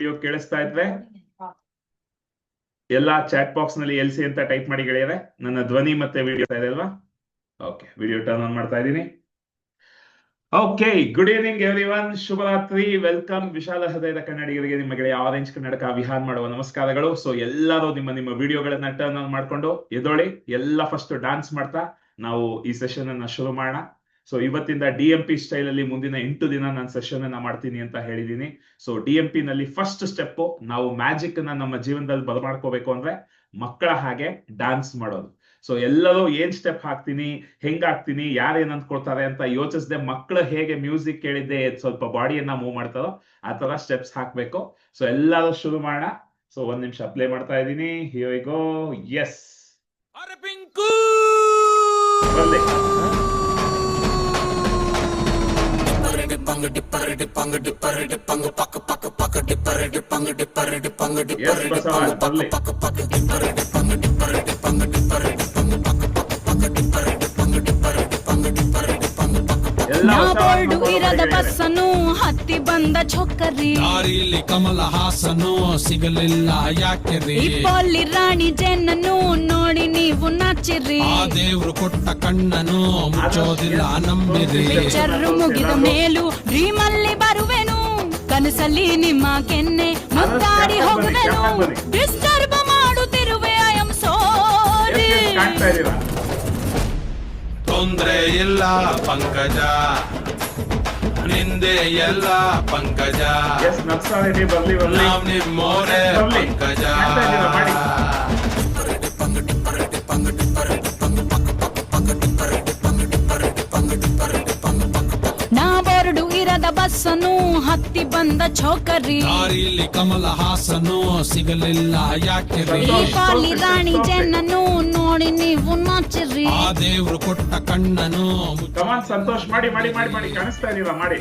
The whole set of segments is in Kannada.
ವಿಡಿಯೋ ಕೇಳಿಸ್ತಾ ಇದ್ರೆ ಎಲ್ಲಾ ಚಾಟ್ ಬಾಕ್ಸ್ನಲ್ಲಿ ಎಲ್ಸಿ ಅಂತ ಟೈಪ್ ಮಾಡಿ ಗೆಳೆಯರೆ ನನ್ನ ಧ್ವನಿ ಮತ್ತೆ ವಿಡಿಯೋ ಇದೆ ಅಲ್ವಾ? ಓಕೆ ವಿಡಿಯೋ ಟರ್ನ್ ಆನ್ ಮಾಡ್ತಾ ಇದ್ದೀನಿ. Okay good evening everyone ಶುಭರಾತ್ರಿ. ವೆಲ್ಕಮ್ ವಿಶಾಲ ಹೃದಯದ ಕನ್ನಡಿಗರಿಗೆ ನಿಮ್ಮ ಗೆಳೆಯ ಆರೆಂಜ್ ಕನ್ನಡಕ ವಿಹಾನ್ ಮಾಡುವ ನಮಸ್ಕಾರಗಳು. ಸೊ ಎಲ್ಲರೂ ನಿಮ್ಮ ನಿಮ್ಮ ವಿಡಿಯೋಗಳನ್ನ ಟರ್ನ್ ಆನ್ ಮಾಡ್ಕೊಂಡು ಎದೋಳಿ ಎಲ್ಲ ಫಸ್ಟ್ ಡಾನ್ಸ್ ಮಾಡ್ತಾ. ನಾವು ಈ ಸೆಷನ್ ಅನ್ನ ಶುರು ಮಾಡೋಣ. ಸೊ ಇವತ್ತಿಂದ ಡಿ ಎಂ ಪಿ ಸ್ಟೈಲ್ ಅಲ್ಲಿ ಮುಂದಿನ ಎಂಟು ದಿನ ನಾನು ಸೆಷನ್ ಅನ್ನ ಮಾಡ್ತೀನಿ ಅಂತ ಹೇಳಿದೀನಿ. ಸೊ ಡಿ ಎಂ ಪಿ ನಲ್ಲಿ ಫಸ್ಟ್ ಸ್ಟೆಪ್ ನಾವು ಮ್ಯಾಜಿಕ್ನ ನಮ್ಮ ಜೀವನದಲ್ಲಿ ಬದಮಾಡ್ಕೋಬೇಕು ಅಂದ್ರೆ ಮಕ್ಕಳ ಹಾಗೆ ಡಾನ್ಸ್ ಮಾಡೋದು. ಸೊ ಎಲ್ಲರೂ ಏನ್ ಸ್ಟೆಪ್ ಹಾಕ್ತೀನಿ, ಹೆಂಗ್ ಹಾಕ್ತೀನಿ, ಯಾರು ಏನ್ ಅಂದ್ಕೊಳ್ತಾರೆ ಅಂತ ಯೋಚಿಸದೆ ಮಕ್ಕಳು ಹೇಗೆ ಮ್ಯೂಸಿಕ್ ಕೇಳಿದ್ದೆ, ಸ್ವಲ್ಪ ಬಾಡಿಯನ್ನ ಮೂವ್ ಮಾಡ್ತಾರೋ ಆ ತರ ಸ್ಟೆಪ್ಸ್ ಹಾಕ್ಬೇಕು. ಸೊ ಎಲ್ಲರೂ ಶುರು ಮಾಡೋಣ. ಸೊ ಒಂದ್ ನಿಮಿಷ ಅಪ್ಲೈ ಮಾಡ್ತಾ ಇದ್ದೀನಿ. ಗೋ ಎಸ್ പങ്ക് ഡിപ്പറടി പങ്ക് ഡിപ്പറടി പങ്ക് പക്ക പക്ക പക്ക ഡിപ്പറടി പങ്ക് ഡിപ്പറടി പങ്ക് ഡിപ്പറടി പങ്ക് പക്ക പക്ക പക്ക ഡിപ്പറടി പങ്ക് ഡിപ്പറടി പങ്ക് ഡിപ്പറടി പങ്ക് പക്ക ಇರದ ಬರ್ಲಿ ಗೆಳೆಯರೆ. ಬಸ್ಸನು ಹತ್ತಿ ಬಂದ ಚೊಕ್ಕರಿ ದಾರಿಲಿ ಕಮಲ ಹಾಸನು ಸಿಗಲಿಲ್ಲ ಯಾಕೆ ರೀ? ಇಪ್ಪಲ್ಲಿ ರಾಣಿ ಜೆನ್ನನು ನೋಡಿ ನೀವು ನಾಚಿರಿ. ಆ ದೇವ್ರು ಕೊಟ್ಟ ಕಣ್ಣನು ಮುಚ್ಚೋದಿಲ್ಲ ನಂಬಿರಿ. ಚರ್ರು ಮುಗಿದ ಮೇಲು ರೀ ಮಲ್ಲಿ ಬರುವೆನು. ಕನಸಲ್ಲಿ ನಿಮ್ಮ ಕೆನ್ನೆ ಬನ್ನಿ, ಹೋಗುವೆನು. ಡಿಸ್ಟರ್ಬ್ ಮಾಡುತ್ತಿರುವೆ ಐ ಆಮ್ ಸೋರಿ ಕಾಣ್ತಾ ತೊಂದ್ರೆ ಇಲ್ಲ ಪಂಕಜ. ನಿಂದೆ ಎಲ್ಲ ಪಂಕಜ. ನಾವ್ ನಿಮ್ಮೋರೆ ಪಂಕಜ. ಬಸ್ಸನು ಹತ್ತಿ ಬಂದ ಚೌಕರಿ ದಾರಿಲಿ ಕಮಲ ಹಾಸನು ಸಿಗಲಿಲ್ಲ ಯಾಕೆ ರೀ? ದೀಪಾಲಿ ರಾಣಿ ಜನನು ನೋಡಿ ನೀವು ನಾಚಿರಿ. ಆ ದೇವ್ರು ಕೊಟ್ಟ ಕಣ್ಣನು ಸಂತೋಷ ಕಮಾನ್ ಸಂತೋಷ್ ಮಾಡಿ ಮಾಡಿ ಮಾಡಿ ಮಾಡಿ ಕಾಣಿಸ್ತಾ ಇದೀವ ಮಾಡಿ.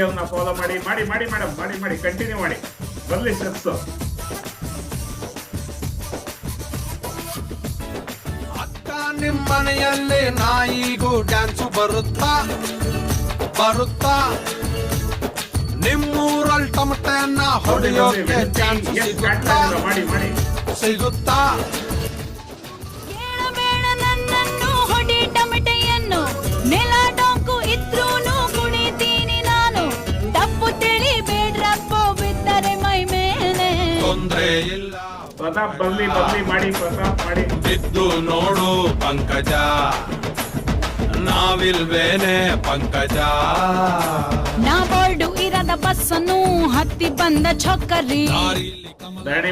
ಅವ್ರನ್ನ ಫಾಲೋ ಮಾಡಿ ಮಾಡಿ ಮಾಡಿ ಮೇಡಮ್ ಮಾಡಿ ಮಾಡಿ ಕಂಟಿನ್ಯೂ ಮಾಡಿ. ಬರಲಿ ಸ್ಟೆಪ್ಸ್ ಅಕ್ಕ ನಿಮ್ಮನೆಯಲ್ಲಿ ನಾಯಿಗೂ ಡ್ಯಾನ್ಸು ಬರುತ್ತಾ? ಬರುತ್ತಾ? ನಿಮ್ಮೂರಲ್ಲಿ ಟಮಟೆಯನ್ನ ಹೊಡೆಯೋಕೆ ಡ್ಯಾನ್ಸ್ ಮಾಡಿ ಮಾಡಿ. ಸಿಗುತ್ತಾ? ಪ್ರತಾಪ್ ಬರ್ಲಿ ಬರ್ಲಿ ಮಾಡಿ ಪ್ರತಾಪ್ ಮಾಡಿ. ಬಿದ್ದು ನೋಡು ಪಂಕಜ. ನಾವಿಲ್ವೇನೆ ಪಂಕಜ. ನಾ ಬೋರ್ಡು ಇರದ ಬಸ್ಸನ್ನು ಹತ್ತಿ ಬಂದ ಚೊಕ್ಕರಿ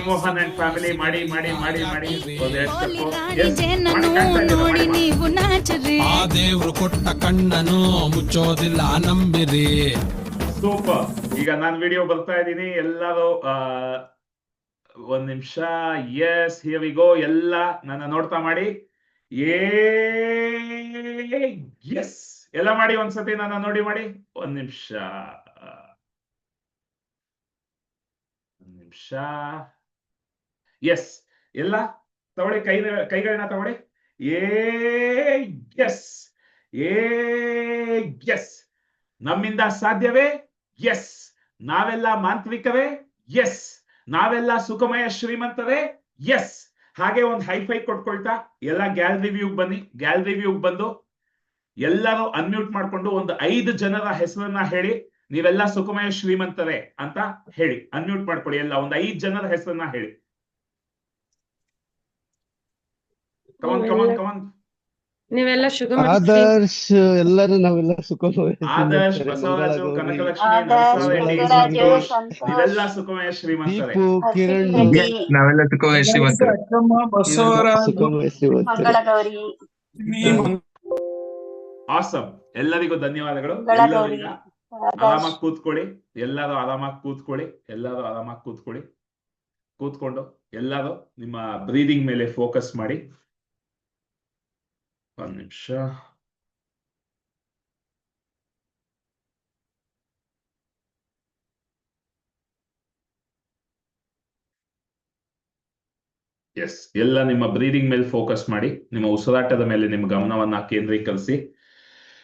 ಮೋಹನ್ ಅಂಡ್ ಫ್ಯಾಮಿಲಿ ಮಾಡಿ ಮಾಡಿ ಮಾಡಿ ಮಾಡಿ. ಓಲಿ ರಾಣಿ ಜೇನನ್ನು ನೋಡಿ. ನೀವು ನಾಚಿರಿ. ಆ ದೇವ್ರು ಕೊಟ್ಟ ಕಣ್ಣನು ಮುಚ್ಚೋದಿಲ್ಲ ನಂಬಿರಿ. ಸೂಪರ್. ಈಗ ನಾನು ವಿಡಿಯೋ ಬರ್ತಾ ಇದ್ದೀನಿ. ಎಲ್ಲರೂ ಒಂದ್ ನಿಮಿಷ. ಎಸ್ ಹಿಯರ್ ವಿ ಗೋ ಎಲ್ಲ ನನ್ನ ನೋಡ್ತಾ ಮಾಡಿ. ಏ ಎಸ್ ಎಲ್ಲ ಮಾಡಿ ಒಂದ್ಸತಿ ನನ್ನ ನೋಡಿ ಮಾಡಿ. ಒಂದ್ ನಿಮಿಷ. ಒಂದ್ ನಿಮಿಷ. ಎಸ್ ಎಲ್ಲ ತಗೊಳ್ಳಿ ಕೈ ಕೈಗಳನ್ನ ತಗೊಳ್ಳಿ. ಏ ಎಸ್ ಏ ಎಸ್ ನಮ್ಮಿಂದ ಸಾಧ್ಯವೇ? ಎಸ್ ನಾವೆಲ್ಲ ಮಾಂತ್ವಿಕವೇ ಎಸ್ ನಾವೆಲ್ಲ ಸುಖಮಯ ಶ್ರೀಮಂತರೇ? ಎಸ್ ಹಾಗೆ ಒಂದು ಹೈಫೈ ಕೊಟ್ಕೊಳ್ತಾ ಎಲ್ಲ ಗ್ಯಾಲರಿ ವ್ಯೂಗ್ ಬನ್ನಿ. ಗ್ಯಾಲರಿ ವ್ಯೂಗ್ ಬಂದು ಎಲ್ಲರೂ ಅನ್ಮ್ಯೂಟ್ ಮಾಡ್ಕೊಂಡು ಒಂದು ಐದು ಜನರ ಹೆಸರನ್ನ ಹೇಳಿ, ನೀವೆಲ್ಲ ಸುಖಮಯ ಶ್ರೀಮಂತರೇ ಅಂತ ಹೇಳಿ. ಅನ್ಮ್ಯೂಟ್ ಮಾಡ್ಕೊಳ್ಳಿ ಎಲ್ಲ, ಒಂದು ಐದು ಜನರ ಹೆಸರನ್ನ ಹೇಳಿ. ಕಮನ್ ಕಮನ್ ಕಮನ್ ನೀವೆಲ್ಲ ಶುಗಮ ಆದರ್ಶ್ ಎಲ್ಲರೂ ನಾವೆಲ್ಲ ಸುಖಮಯ ಆದರ್ಶ್ ಬಸವರಾಜು ಕನಕಲಕ್ಷ್ಮಿ ಶ್ರೀಮಂತರೇ. ಕಿರಣ್. ನಾವೆಲ್ಲ ಸುಖಮಯ ಶ್ರೀಮಂತರು. ಸುಖಮಯ ಶ್ರೀಮಂತರು. ಆಸಮ್ ಎಲ್ಲರಿಗೂ ಧನ್ಯವಾದಗಳು. ಆರಾಮಾಗಿ ಕೂತ್ಕೊಳ್ಳಿ. ಎಲ್ಲಾರು ಆರಾಮಾಗಿ ಕೂತ್ಕೊಳ್ಳಿ. ಎಲ್ಲಾರು ಆರಾಮಾಗಿ ಕೂತ್ಕೊಳ್ಳಿ. ಕೂತ್ಕೊಂಡು ಎಲ್ಲರೂ ನಿಮ್ಮ ಬ್ರೀದಿಂಗ್ ಮೇಲೆ ಫೋಕಸ್ ಮಾಡಿ. Пане Пша. ಎಸ್ ಎಲ್ಲ ನಿಮ್ಮ ಬ್ರೀದಿಂಗ್ ಮೇಲೆ ಫೋಕಸ್ ಮಾಡಿ, ನಿಮ್ಮ ಉಸಿರಾಟದ ಮೇಲೆ ನಿಮ್ಮ ಗಮನವನ್ನ ಕೇಂದ್ರೀಕರಿಸಿ,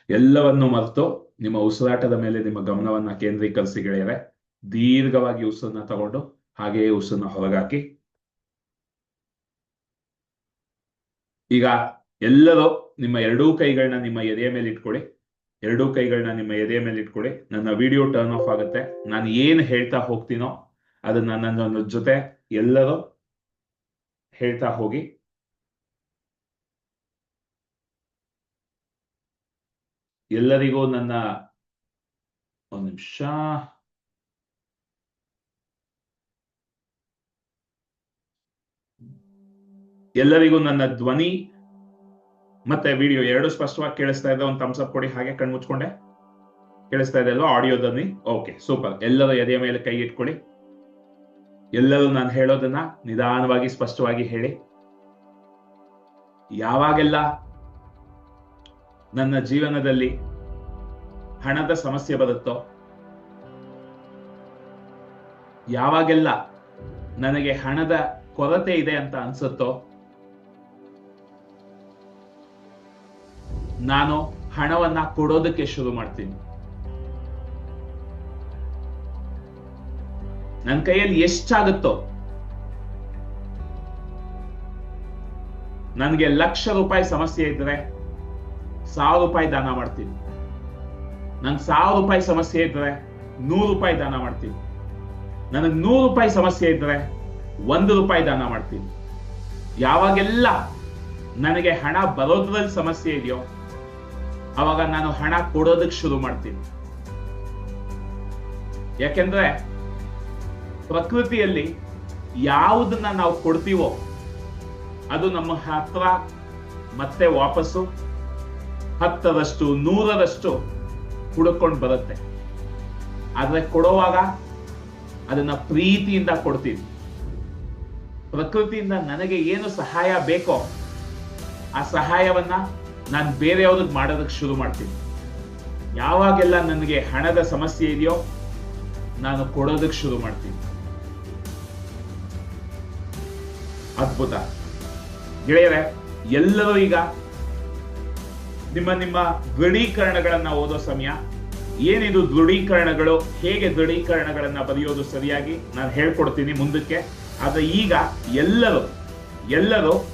ಎಲ್ಲವನ್ನು ಮರೆತು ನಿಮ್ಮ ಉಸಿರಾಟದ ಮೇಲೆ ನಿಮ್ಮ ಗಮನವನ್ನ ಕೇಂದ್ರೀಕರಿಸಿ ಗೆಳೆಯರೆ, ದೀರ್ಘವಾಗಿ ಉಸಿರನ್ನ ತಗೊಂಡು ಹಾಗೆಯೇ ಉಸಿರನ್ನ ಹೊರಗಾಕಿ ಈಗ ಎಲ್ಲರೂ ನಿಮ್ಮ ಎರಡೂ ಕೈಗಳನ್ನ ನಿಮ್ಮ ಎದೆಯ ಮೇಲೆ ಇಟ್ಕೊಳ್ಳಿ. ಎರಡೂ ಕೈಗಳನ್ನ ನಿಮ್ಮ ಎದೆಯ ಮೇಲೆ ಇಟ್ಕೊಳ್ಳಿ. ನನ್ನ ವಿಡಿಯೋ ಟರ್ನ್ ಆಫ್ ಆಗುತ್ತೆ. ನಾನು ಏನ್ ಹೇಳ್ತಾ ಹೋಗ್ತೀನೋ ಅದನ್ನ ನನ್ನ ಜೊತೆ ಎಲ್ಲರೂ ಹೇಳ್ತಾ ಹೋಗಿ. ಎಲ್ಲರಿಗೂ ನನ್ನ ಒಂದು ನಿಮಿಷ. ಎಲ್ಲರಿಗೂ ನನ್ನ ಧ್ವನಿ. ಮತ್ತೆ ವಿಡಿಯೋ ಎರಡು ಸ್ಪಷ್ಟವಾಗಿ ಕೇಳಿಸ್ತಾ ಇದೆ, ಒಂದು ಥಮ್ಸ್ ಅಪ್ ಕೊಡಿ, ಹಾಗೆ ಕಣ್ಮುಚ್ಕೊಂಡೆ ಕೇಳಿಸ್ತಾ ಇದೆ ಅಲ್ವಾ ಆಡಿಯೋದಲ್ಲಿ? ಓಕೆ ಸೂಪರ್ ಎಲ್ಲರೂ ಎದೆಯ ಮೇಲೆ ಕೈ ಇಟ್ಕೊಳ್ಳಿ. ಎಲ್ಲರೂ ನಾನು ಹೇಳೋದನ್ನ ನಿಧಾನವಾಗಿ, ಸ್ಪಷ್ಟವಾಗಿ ಹೇಳಿ. ಯಾವಾಗೆಲ್ಲ ನನ್ನ ಜೀವನದಲ್ಲಿ ಹಣದ ಸಮಸ್ಯೆ ಬರುತ್ತೋ, ಯಾವಾಗೆಲ್ಲ ನನಗೆ ಹಣದ ಕೊರತೆ ಇದೆ ಅಂತ ಅನ್ಸುತ್ತೋ ನಾನು ಹಣವನ್ನ ಕೊಡೋದಕ್ಕೆ ಶುರು ಮಾಡ್ತೀನಿ. ನನ್ನ ಕೈಯಲ್ಲಿ ಎಷ್ಟಾಗುತ್ತೋ, ನನಗೆ ಲಕ್ಷ ರೂಪಾಯಿ ಸಮಸ್ಯೆ ಇದ್ರೆ ಸಾವಿರ ರೂಪಾಯಿ ದಾನ ಮಾಡ್ತೀನಿ. ನನ್ಗೆ ಸಾವಿರ ರೂಪಾಯಿ ಸಮಸ್ಯೆ ಇದ್ರೆ ನೂರು ರೂಪಾಯಿ ದಾನ ಮಾಡ್ತೀನಿ. ನನಗೆ ನೂರು ರೂಪಾಯಿ ಸಮಸ್ಯೆ ಇದ್ರೆ ಒಂದು ರೂಪಾಯಿ ದಾನ ಮಾಡ್ತೀನಿ. ಯಾವಾಗೆಲ್ಲ ನನಗೆ ಹಣ ಬರೋದ್ರಲ್ಲಿ ಸಮಸ್ಯೆ ಇದೆಯೋ ಅವಾಗ ನಾನು ಹಣ ಕೊಡೋದಕ್ಕೆ ಶುರು ಮಾಡ್ತೀನಿ. ಯಾಕೆಂದ್ರೆ ಪ್ರಕೃತಿಯಲ್ಲಿ ಯಾವುದನ್ನ ನಾವು ಕೊಡ್ತೀವೋ ಅದು ನಮ್ಮ ಹತ್ರ ಮತ್ತೆ ವಾಪಸ್ಸು ಹತ್ತರಷ್ಟು, ನೂರರಷ್ಟು ಹುಡುಕೊಂಡು ಬರುತ್ತೆ. ಆದ್ರೆ ಕೊಡುವಾಗ ಅದನ್ನ ಪ್ರೀತಿಯಿಂದ ಕೊಡ್ತೀವಿ. ಪ್ರಕೃತಿಯಿಂದ ನನಗೆ ಏನು ಸಹಾಯ ಬೇಕೋ ಆ ಸಹಾಯವನ್ನ ನಾನು ಬೇರೆ ಯಾವುದಕ್ಕೆ ಮಾಡೋದಕ್ಕೆ ಶುರು ಮಾಡ್ತೀನಿ. ಯಾವಾಗೆಲ್ಲ ನನಗೆ ಹಣದ ಸಮಸ್ಯೆ ಇದೆಯೋ ನಾನು ಕೊಡೋದಕ್ಕೆ ಶುರು ಮಾಡ್ತೀನಿ. ಅದ್ಭುತ. ಗೆಳೆಯರೆ, ಎಲ್ಲರೂ ಈಗ ನಿಮ್ಮ ನಿಮ್ಮ ದೃಢೀಕರಣಗಳನ್ನ ಓದೋ ಸಮಯ. ಏನಿದು ದೃಢೀಕರಣಗಳು, ಹೇಗೆ ದೃಢೀಕರಣಗಳನ್ನ ಬರೆಯೋದು ಸರಿಯಾಗಿ ನಾನು ಹೇಳ್ಕೊಡ್ತೀನಿ ಮುಂದಕ್ಕೆ. ಆದ್ರೆ ಈಗ ಎಲ್ಲರೂ ಎಲ್ಲರೂ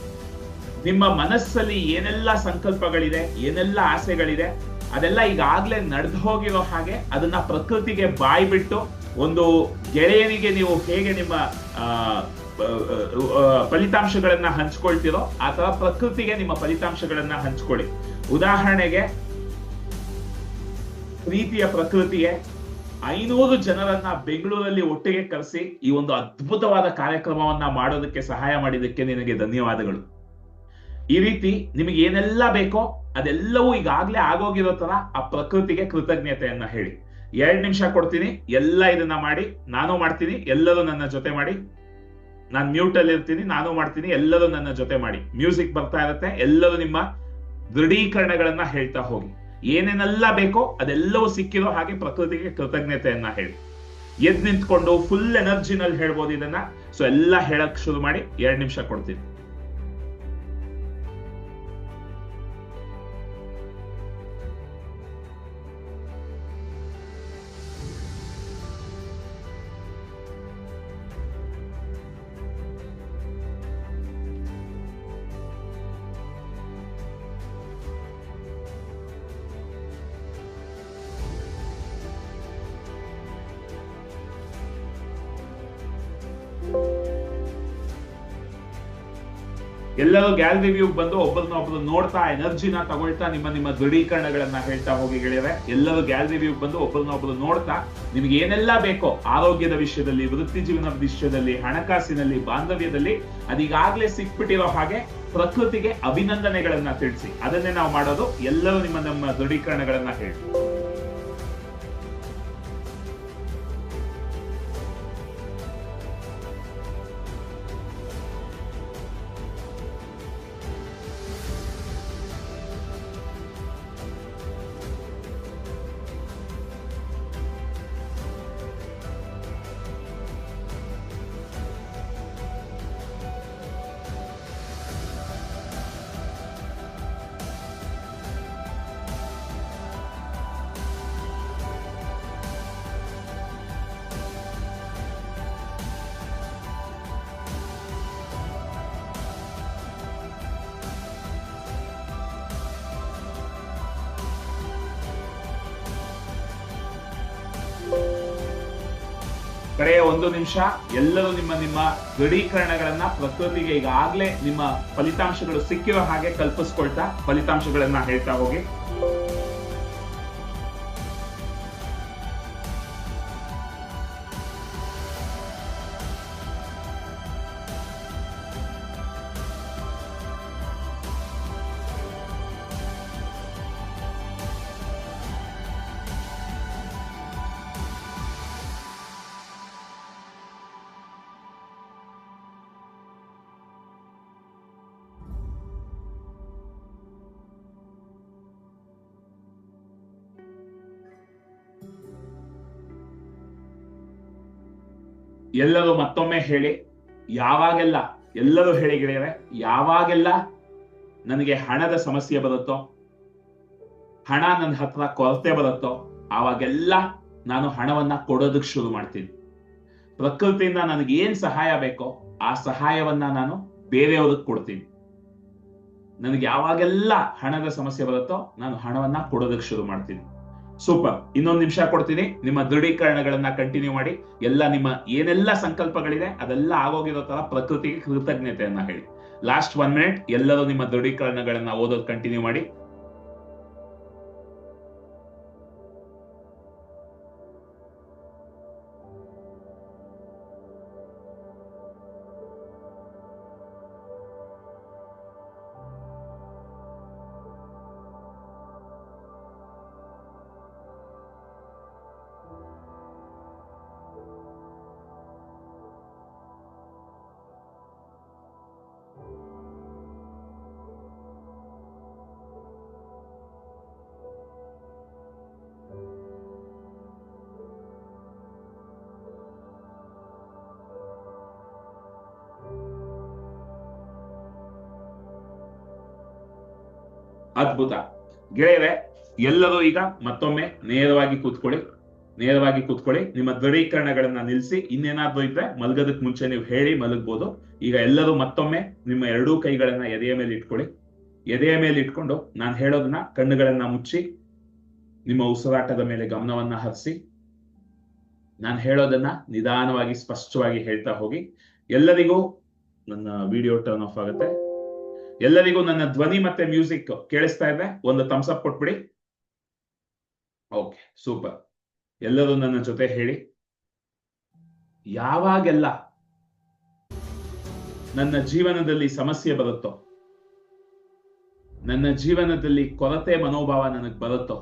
ನಿಮ್ಮ ಮನಸ್ಸಲ್ಲಿ ಏನೆಲ್ಲ ಸಂಕಲ್ಪಗಳಿದೆ, ಏನೆಲ್ಲ ಆಸೆಗಳಿದೆ, ಅದೆಲ್ಲ ಈಗಾಗ್ಲೇ ನಡೆದು ಹೋಗಿರೋ ಹಾಗೆ ಅದನ್ನ ಪ್ರಕೃತಿಗೆ ಬಾಯಿ ಬಿಟ್ಟು ಒಂದು ಗೆಳೆಯನಿಗೆ ನೀವು ಹೇಗೆ ನಿಮ್ಮ ಫಲಿತಾಂಶಗಳನ್ನ ಹಂಚ್ಕೊಳ್ತಿರೋ ಆ ತರ ಪ್ರಕೃತಿಗೆ ನಿಮ್ಮ ಫಲಿತಾಂಶಗಳನ್ನ ಹಂಚ್ಕೊಳ್ಳಿ. ಉದಾಹರಣೆಗೆ, ಪ್ರೀತಿಯ ಪ್ರಕೃತಿಗೆ ಐನೂರು ಜನರನ್ನ ಬೆಂಗಳೂರಲ್ಲಿ ಒಟ್ಟಿಗೆ ಕರೆಸಿ ಈ ಒಂದು ಅದ್ಭುತವಾದ ಕಾರ್ಯಕ್ರಮವನ್ನ ಮಾಡೋದಕ್ಕೆ ಸಹಾಯ ಮಾಡಿದಕ್ಕೆ ನಿನಗೆ ಧನ್ಯವಾದಗಳು. ಈ ರೀತಿ ನಿಮಗೆ ಏನೆಲ್ಲ ಬೇಕೋ ಅದೆಲ್ಲವೂ ಈಗಾಗಲೇ ಆಗೋಗಿರೋ ತರ ಆ ಪ್ರಕೃತಿಗೆ ಕೃತಜ್ಞತೆಯನ್ನ ಹೇಳಿ. ಎರಡ್ ನಿಮಿಷ ಕೊಡ್ತೀನಿ, ಎಲ್ಲ ಇದನ್ನ ಮಾಡಿ, ನಾನು ಮಾಡ್ತೀನಿ, ಎಲ್ಲರೂ ನನ್ನ ಜೊತೆ ಮಾಡಿ. ನಾನು ಮ್ಯೂಟ್ ಅಲ್ಲಿ ಇರ್ತೀನಿ, ನಾನು ಮಾಡ್ತೀನಿ, ಎಲ್ಲರೂ ನನ್ನ ಜೊತೆ ಮಾಡಿ. ಮ್ಯೂಸಿಕ್ ಬರ್ತಾ ಇರುತ್ತೆ, ಎಲ್ಲರೂ ನಿಮ್ಮ ದೃಢೀಕರಣಗಳನ್ನ ಹೇಳ್ತಾ ಹೋಗಿ. ಏನೇನೆಲ್ಲ ಬೇಕೋ ಅದೆಲ್ಲವೂ ಸಿಕ್ಕಿರೋ ಹಾಗೆ ಪ್ರಕೃತಿಗೆ ಕೃತಜ್ಞತೆಯನ್ನ ಹೇಳಿ. ಎದ್ ನಿಂತ್ಕೊಂಡು ಫುಲ್ ಎನರ್ಜಿನಲ್ಲಿ ಹೇಳ್ಬೋದು ಇದನ್ನ. ಸೊ ಎಲ್ಲ ಹೇಳಕ್ ಶುರು ಮಾಡಿ, ಎರಡ್ ನಿಮಿಷ ಕೊಡ್ತೀನಿ. ಗ್ಯಾಲರಿ ವ್ಯೂ ಬಂದು ಒಬ್ಬರನ್ನ ಒಬ್ಬರು ನೋಡ್ತಾ ಎನರ್ಜಿನ ತಗೊಳ್ತಾ ನಿಮ್ಮ ನಿಮ್ಮ ದೃಢೀಕರಣಗಳನ್ನ ಹೇಳ್ತಾ ಹೋಗಿ ಗೆಳೆಯರೆ, ಎಲ್ಲರೂ ಗ್ಯಾಲರಿ ವ್ಯೂ ಬಂದು ಒಬ್ಬರನ್ನ ಒಬ್ಬರು ನೋಡ್ತಾ ನಿಮ್ಗೆ ಏನೆಲ್ಲ ಬೇಕೋ ಆರೋಗ್ಯದ ವಿಷಯದಲ್ಲಿ, ವೃತ್ತಿ ಜೀವನದ ವಿಷಯದಲ್ಲಿ, ಹಣಕಾಸಿನಲ್ಲಿ, ಬಾಂಧವ್ಯದಲ್ಲಿ ಅದೀಗಾಗ್ಲೇ ಸಿಕ್ಬಿಟ್ಟಿರೋ ಹಾಗೆ ಪ್ರಕೃತಿಗೆ ಅಭಿನಂದನೆಗಳನ್ನ ತಿಳಿಸಿ. ಅದನ್ನೇ ನಾವು ಮಾಡೋದು. ಎಲ್ಲರೂ ನಿಮ್ಮ ನಮ್ಮ ದೃಢೀಕರಣಗಳನ್ನ ಹೇಳಿ ಕಡೆಯ ಒಂದು ನಿಮಿಷ, ಎಲ್ಲರೂ ನಿಮ್ಮ ನಿಮ್ಮ ದೃಢೀಕರಣಗಳನ್ನ ಪ್ರಕೃತಿಗೆ ಈಗಾಗಲೇ ನಿಮ್ಮ ಫಲಿತಾಂಶಗಳು ಸಿಕ್ಕಿರೋ ಹಾಗೆ ಕಲ್ಪಿಸ್ಕೊಳ್ತಾ ಫಲಿತಾಂಶಗಳನ್ನ ಹೇಳ್ತಾ ಹೋಗಿ. ಎಲ್ಲರೂ ಮತ್ತೊಮ್ಮೆ ಹೇಳಿ, ಯಾವಾಗೆಲ್ಲ ಎಲ್ಲರೂ ಹೇಳಿ ಗೆಳೆಯರೆ ಯಾವಾಗೆಲ್ಲ ನನಗೆ ಹಣದ ಸಮಸ್ಯೆ ಬರುತ್ತೋ, ಹಣ ನನ್ನ ಹತ್ರ ಕೊರತೆ ಬರುತ್ತೋ, ಆವಾಗೆಲ್ಲ ನಾನು ಹಣವನ್ನ ಕೊಡೋದಕ್ಕೆ ಶುರು ಮಾಡ್ತೀನಿ. ಪ್ರಕೃತಿಯಿಂದ ನನಗೆ ಏನ್ ಸಹಾಯ ಬೇಕೋ, ಆ ಸಹಾಯವನ್ನ ನಾನು ಬೇರೆಯವ್ರಿಗೆ ಕೊಡ್ತೀನಿ. ನನಗೆ ಯಾವಾಗೆಲ್ಲ ಹಣದ ಸಮಸ್ಯೆ ಬರುತ್ತೋ, ನಾನು ಹಣವನ್ನ ಕೊಡೋದಕ್ಕೆ ಶುರು ಮಾಡ್ತೀನಿ. ಸೂಪರ್ ಇನ್ನೊಂದು ನಿಮಿಷ ಕೊಡ್ತೀನಿ. ನಿಮ್ಮ ದೃಢೀಕರಣಗಳನ್ನ ಕಂಟಿನ್ಯೂ ಮಾಡಿ. ಎಲ್ಲ ನಿಮ್ಮ ಏನೆಲ್ಲ ಸಂಕಲ್ಪಗಳಿದೆ, ಅದೆಲ್ಲ ಆಗೋಗಿರೋ ತರ ಪ್ರಕೃತಿಗೆ ಕೃತಜ್ಞತೆಯನ್ನ ಹೇಳಿ. ಲಾಸ್ಟ್ ಒನ್ ಮಿನಿಟ್ ಎಲ್ಲರೂ ನಿಮ್ಮ ದೃಢೀಕರಣಗಳನ್ನ ಓದೋದು ಕಂಟಿನ್ಯೂ ಮಾಡಿ. ಅದ್ಭುತ. ಗೆಳೆಯರೆ, ಎಲ್ಲರೂ ಈಗ ಮತ್ತೊಮ್ಮೆ ನೇರವಾಗಿ ಕೂತ್ಕೊಳ್ಳಿ. ನೇರವಾಗಿ ಕೂತ್ಕೊಳ್ಳಿ. ನಿಮ್ಮ ದೃಢೀಕರಣಗಳನ್ನ ನಿಲ್ಲಿಸಿ ಇನ್ನೇನಾದ್ರೂ ಇದ್ರೆ ಮಲಗೋದಕ್ ಮುಂಚೆ ನೀವು ಹೇಳಿ ಮಲಗ್ಬೋದು. ಈಗ ಎಲ್ಲರೂ ಮತ್ತೊಮ್ಮೆ ನಿಮ್ಮ ಎರಡೂ ಕೈಗಳನ್ನ ಎದೆಯ ಮೇಲೆ ಇಟ್ಕೊಳ್ಳಿ. ಎದೆಯ ಮೇಲೆ ಇಟ್ಕೊಂಡು ನಾನು ಹೇಳೋದನ್ನ ಕಣ್ಣುಗಳನ್ನ ಮುಚ್ಚಿ, ನಿಮ್ಮ ಉಸಿರಾಟದ ಮೇಲೆ ಗಮನವನ್ನ ಹರಿಸಿ, ನಾನು ಹೇಳೋದನ್ನ ನಿಧಾನವಾಗಿ, ಸ್ಪಷ್ಟವಾಗಿ ಹೇಳ್ತಾ ಹೋಗಿ. ಎಲ್ಲರಿಗೂ ನನ್ನ ವಿಡಿಯೋ ಟರ್ನ್ ಆಫ್ ಆಗುತ್ತೆ. ಎಲ್ಲರಿಗೂ ನನ್ನ ಧ್ವನಿ ಮತ್ತೆ ಮ್ಯೂಸಿಕ್ ಕೇಳಿಸ್ತಾ ಇದೆ. ಒಂದು ಥಮ್ಸ್ ಅಪ್ ಕೊಟ್ಬಿಡಿ. ಓಕೆ ಸೂಪರ್ ಎಲ್ಲರೂ ನನ್ನ ಜೊತೆ ಹೇಳಿ. ಯಾವಾಗೆಲ್ಲ ನನ್ನ ಜೀವನದಲ್ಲಿ ಸಮಸ್ಯೆ ಬರುತ್ತೋ, ನನ್ನ ಜೀವನದಲ್ಲಿ ಕೊರತೆ ಮನೋಭಾವ ನನಗೆ ಬರುತ್ತೋ,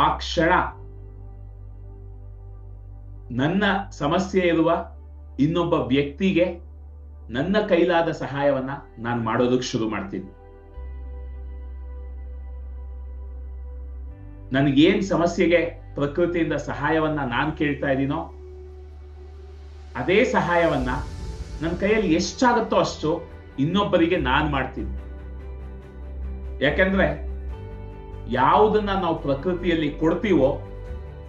ಆ ಕ್ಷಣ ನನ್ನ ಸಮಸ್ಯೆ ಇರುವ ಇನ್ನೊಬ್ಬ ವ್ಯಕ್ತಿಗೆ ನನ್ನ ಕೈಲಾದ ಸಹಾಯವನ್ನ ನಾನು ಮಾಡೋದಕ್ಕೆ ಶುರು ಮಾಡ್ತೀನಿ. ನನಗೇನ್ ಸಮಸ್ಯೆಗೆ ಪ್ರಕೃತಿಯಿಂದ ಸಹಾಯವನ್ನ ನಾನು ಕೇಳ್ತಾ ಇದ್ದೀನೋ ಅದೇ ಸಹಾಯವನ್ನ ನನ್ನ ಕೈಯಲ್ಲಿ ಎಷ್ಟಾಗುತ್ತೋ ಅಷ್ಟು ಇನ್ನೊಬ್ಬರಿಗೆ ನಾನ್ ಮಾಡ್ತೀನಿ. ಯಾಕೆಂದ್ರೆ ಯಾವುದನ್ನ ನಾವು ಪ್ರಕೃತಿಯಲ್ಲಿ ಕೊಡ್ತೀವೋ,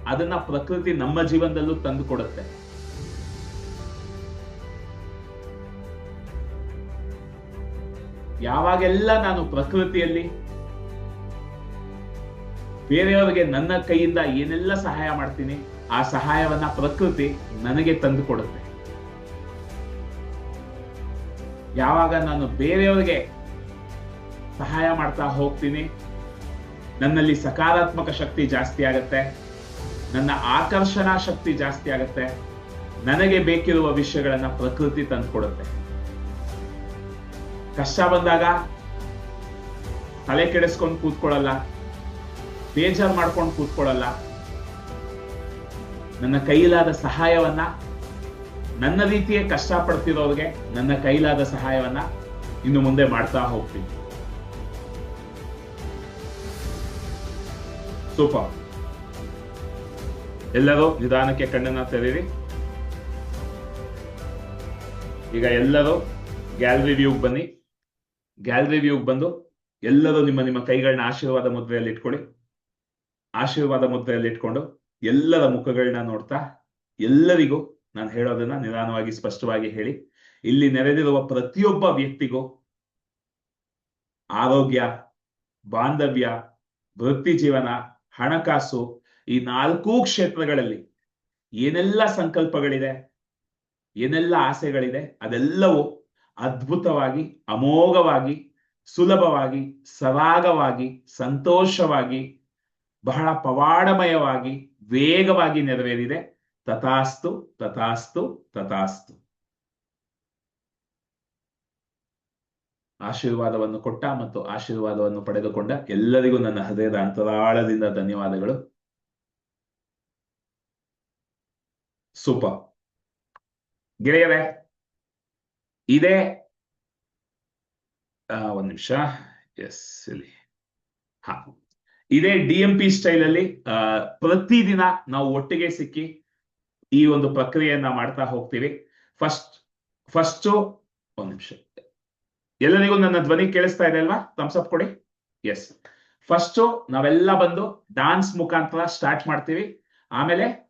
ಅದನ್ನ ಪ್ರಕೃತಿ ನಮ್ಮ ಜೀವನದಲ್ಲೂ ತಂದು ಕೊಡುತ್ತೆ. ಯಾವಾಗೆಲ್ಲ ನಾನು ಪ್ರಕೃತಿಯಲ್ಲಿ ಬೇರೆಯವರಿಗೆ ನನ್ನ ಕೈಯಿಂದ ಏನೆಲ್ಲ ಸಹಾಯ ಮಾಡ್ತೀನಿ, ಆ ಸಹಾಯವನ್ನ ಪ್ರಕೃತಿ ನನಗೆ ತಂದು ಕೊಡುತ್ತೆ. ಯಾವಾಗ ನಾನು ಬೇರೆಯವರಿಗೆ ಸಹಾಯ ಮಾಡ್ತಾ ಹೋಗ್ತೀನಿ, ನನ್ನಲ್ಲಿ ಸಕಾರಾತ್ಮಕ ಶಕ್ತಿ ಜಾಸ್ತಿ ಆಗತ್ತೆ, ನನ್ನ ಆಕರ್ಷಣಾ ಶಕ್ತಿ ಜಾಸ್ತಿ ಆಗತ್ತೆ, ನನಗೆ ಬೇಕಿರುವ ವಿಷಯಗಳನ್ನ ಪ್ರಕೃತಿ ತಂದು ಕೊಡುತ್ತೆ. ಕಷ್ಟ ಬಂದಾಗ ತಲೆ ಕೆಡಿಸ್ಕೊಂಡು ಕೂತ್ಕೊಳ್ಳಲ್ಲ ಬೇಜಾರು ಮಾಡ್ಕೊಂಡು ಕೂತ್ಕೊಳ್ಳಲ್ಲ ನನ್ನ ಕೈಲಾದ ಸಹಾಯವನ್ನ, ನನ್ನ ರೀತಿಯೇ ಕಷ್ಟ ಪಡ್ತಿರೋರಿಗೆ ನನ್ನ ಕೈಲಾದ ಸಹಾಯವನ್ನ ಇನ್ನು ಮುಂದೆ ಮಾಡ್ತಾ ಹೋಗ್ತೀನಿ. ಸೂಪರ್. ಎಲ್ಲರೂ ನಿಧಾನಕ್ಕೆ ಕಣ್ಣನ್ನ ತೆರೀರಿ ಈಗ ಎಲ್ಲರೂ ಗ್ಯಾಲರಿ ವ್ಯೂಗ್ ಬನ್ನಿ. ಗ್ಯಾಲರಿ ವ್ಯೂಗ್ ಬಂದು ಎಲ್ಲರೂ ನಿಮ್ಮ ನಿಮ್ಮ ಕೈಗಳನ್ನ ಆಶೀರ್ವಾದ ಮುದ್ರೆಯಲ್ಲಿ ಇಟ್ಕೊಳ್ಳಿ. ಆಶೀರ್ವಾದ ಮುದ್ರೆಯಲ್ಲಿ ಇಟ್ಕೊಂಡು ಎಲ್ಲರ ಮುಖಗಳನ್ನ ನೋಡ್ತಾ ಎಲ್ಲರಿಗೂ ನಾನು ಹೇಳೋದನ್ನ ನಿಧಾನವಾಗಿ, ಸ್ಪಷ್ಟವಾಗಿ ಹೇಳಿ. ಇಲ್ಲಿ ನೆರೆದಿರುವ ಪ್ರತಿಯೊಬ್ಬ ವ್ಯಕ್ತಿಗೂ ಆರೋಗ್ಯ, ಬಾಂಧವ್ಯ, ವೃತ್ತಿ ಜೀವನ, ಹಣಕಾಸು ಈ ನಾಲ್ಕೂ ಕ್ಷೇತ್ರಗಳಲ್ಲಿ ಏನೆಲ್ಲ ಸಂಕಲ್ಪಗಳಿದೆ, ಏನೆಲ್ಲ ಆಸೆಗಳಿದೆ ಅದೆಲ್ಲವೂ ಅದ್ಭುತವಾಗಿ, ಅಮೋಘವಾಗಿ, ಸುಲಭವಾಗಿ, ಸರಾಗವಾಗಿ, ಸಂತೋಷವಾಗಿ, ಬಹಳ ಪವಾಡಮಯವಾಗಿ, ವೇಗವಾಗಿ ನೆರವೇರಿದೆ. ತಥಾಸ್ತು ತಥಾಸ್ತು ತಥಾಸ್ತು. ಆಶೀರ್ವಾದವನ್ನು ಕೊಟ್ಟ ಮತ್ತು ಆಶೀರ್ವಾದವನ್ನು ಪಡೆದುಕೊಂಡ ಎಲ್ಲರಿಗೂ ನನ್ನ ಹೃದಯದ ಅಂತರಾಳದಿಂದ ಧನ್ಯವಾದಗಳು. ಸೂಪರ್ ಗೆಳೆಯರೇ ಇದೇ. ಒಂದ್ ನಿಮಿಷ. ಎಸ್ ಇಲ್ಲಿ. ಹಾ. ಇದೇ ಡಿ ಎಂ ಪಿ ಸ್ಟೈಲ್ ಅಲ್ಲಿ ಪ್ರತಿದಿನ ನಾವು ಒಟ್ಟಿಗೆ ಸಿಕ್ಕಿ ಈ ಒಂದು ಪ್ರಕ್ರಿಯೆಯನ್ನ ಮಾಡ್ತಾ ಹೋಗ್ತೀವಿ. ಫಸ್ಟ್ ಫಸ್ಟ್ ಒಂದ್ ನಿಮಿಷ. ಎಲ್ಲರಿಗೂ ನನ್ನ ಧ್ವನಿ ಕೇಳಿಸ್ತಾ ಇದೆ ಅಲ್ವಾ? ಅಪ್ ಕೊಡಿ. ಎಸ್ ಫಸ್ಟ್ ನಾವೆಲ್ಲ ಬಂದು ಡಾನ್ಸ್ ಮುಖಾಂತರ ಸ್ಟಾರ್ಟ್ ಮಾಡ್ತೀವಿ. ಆಮೇಲೆ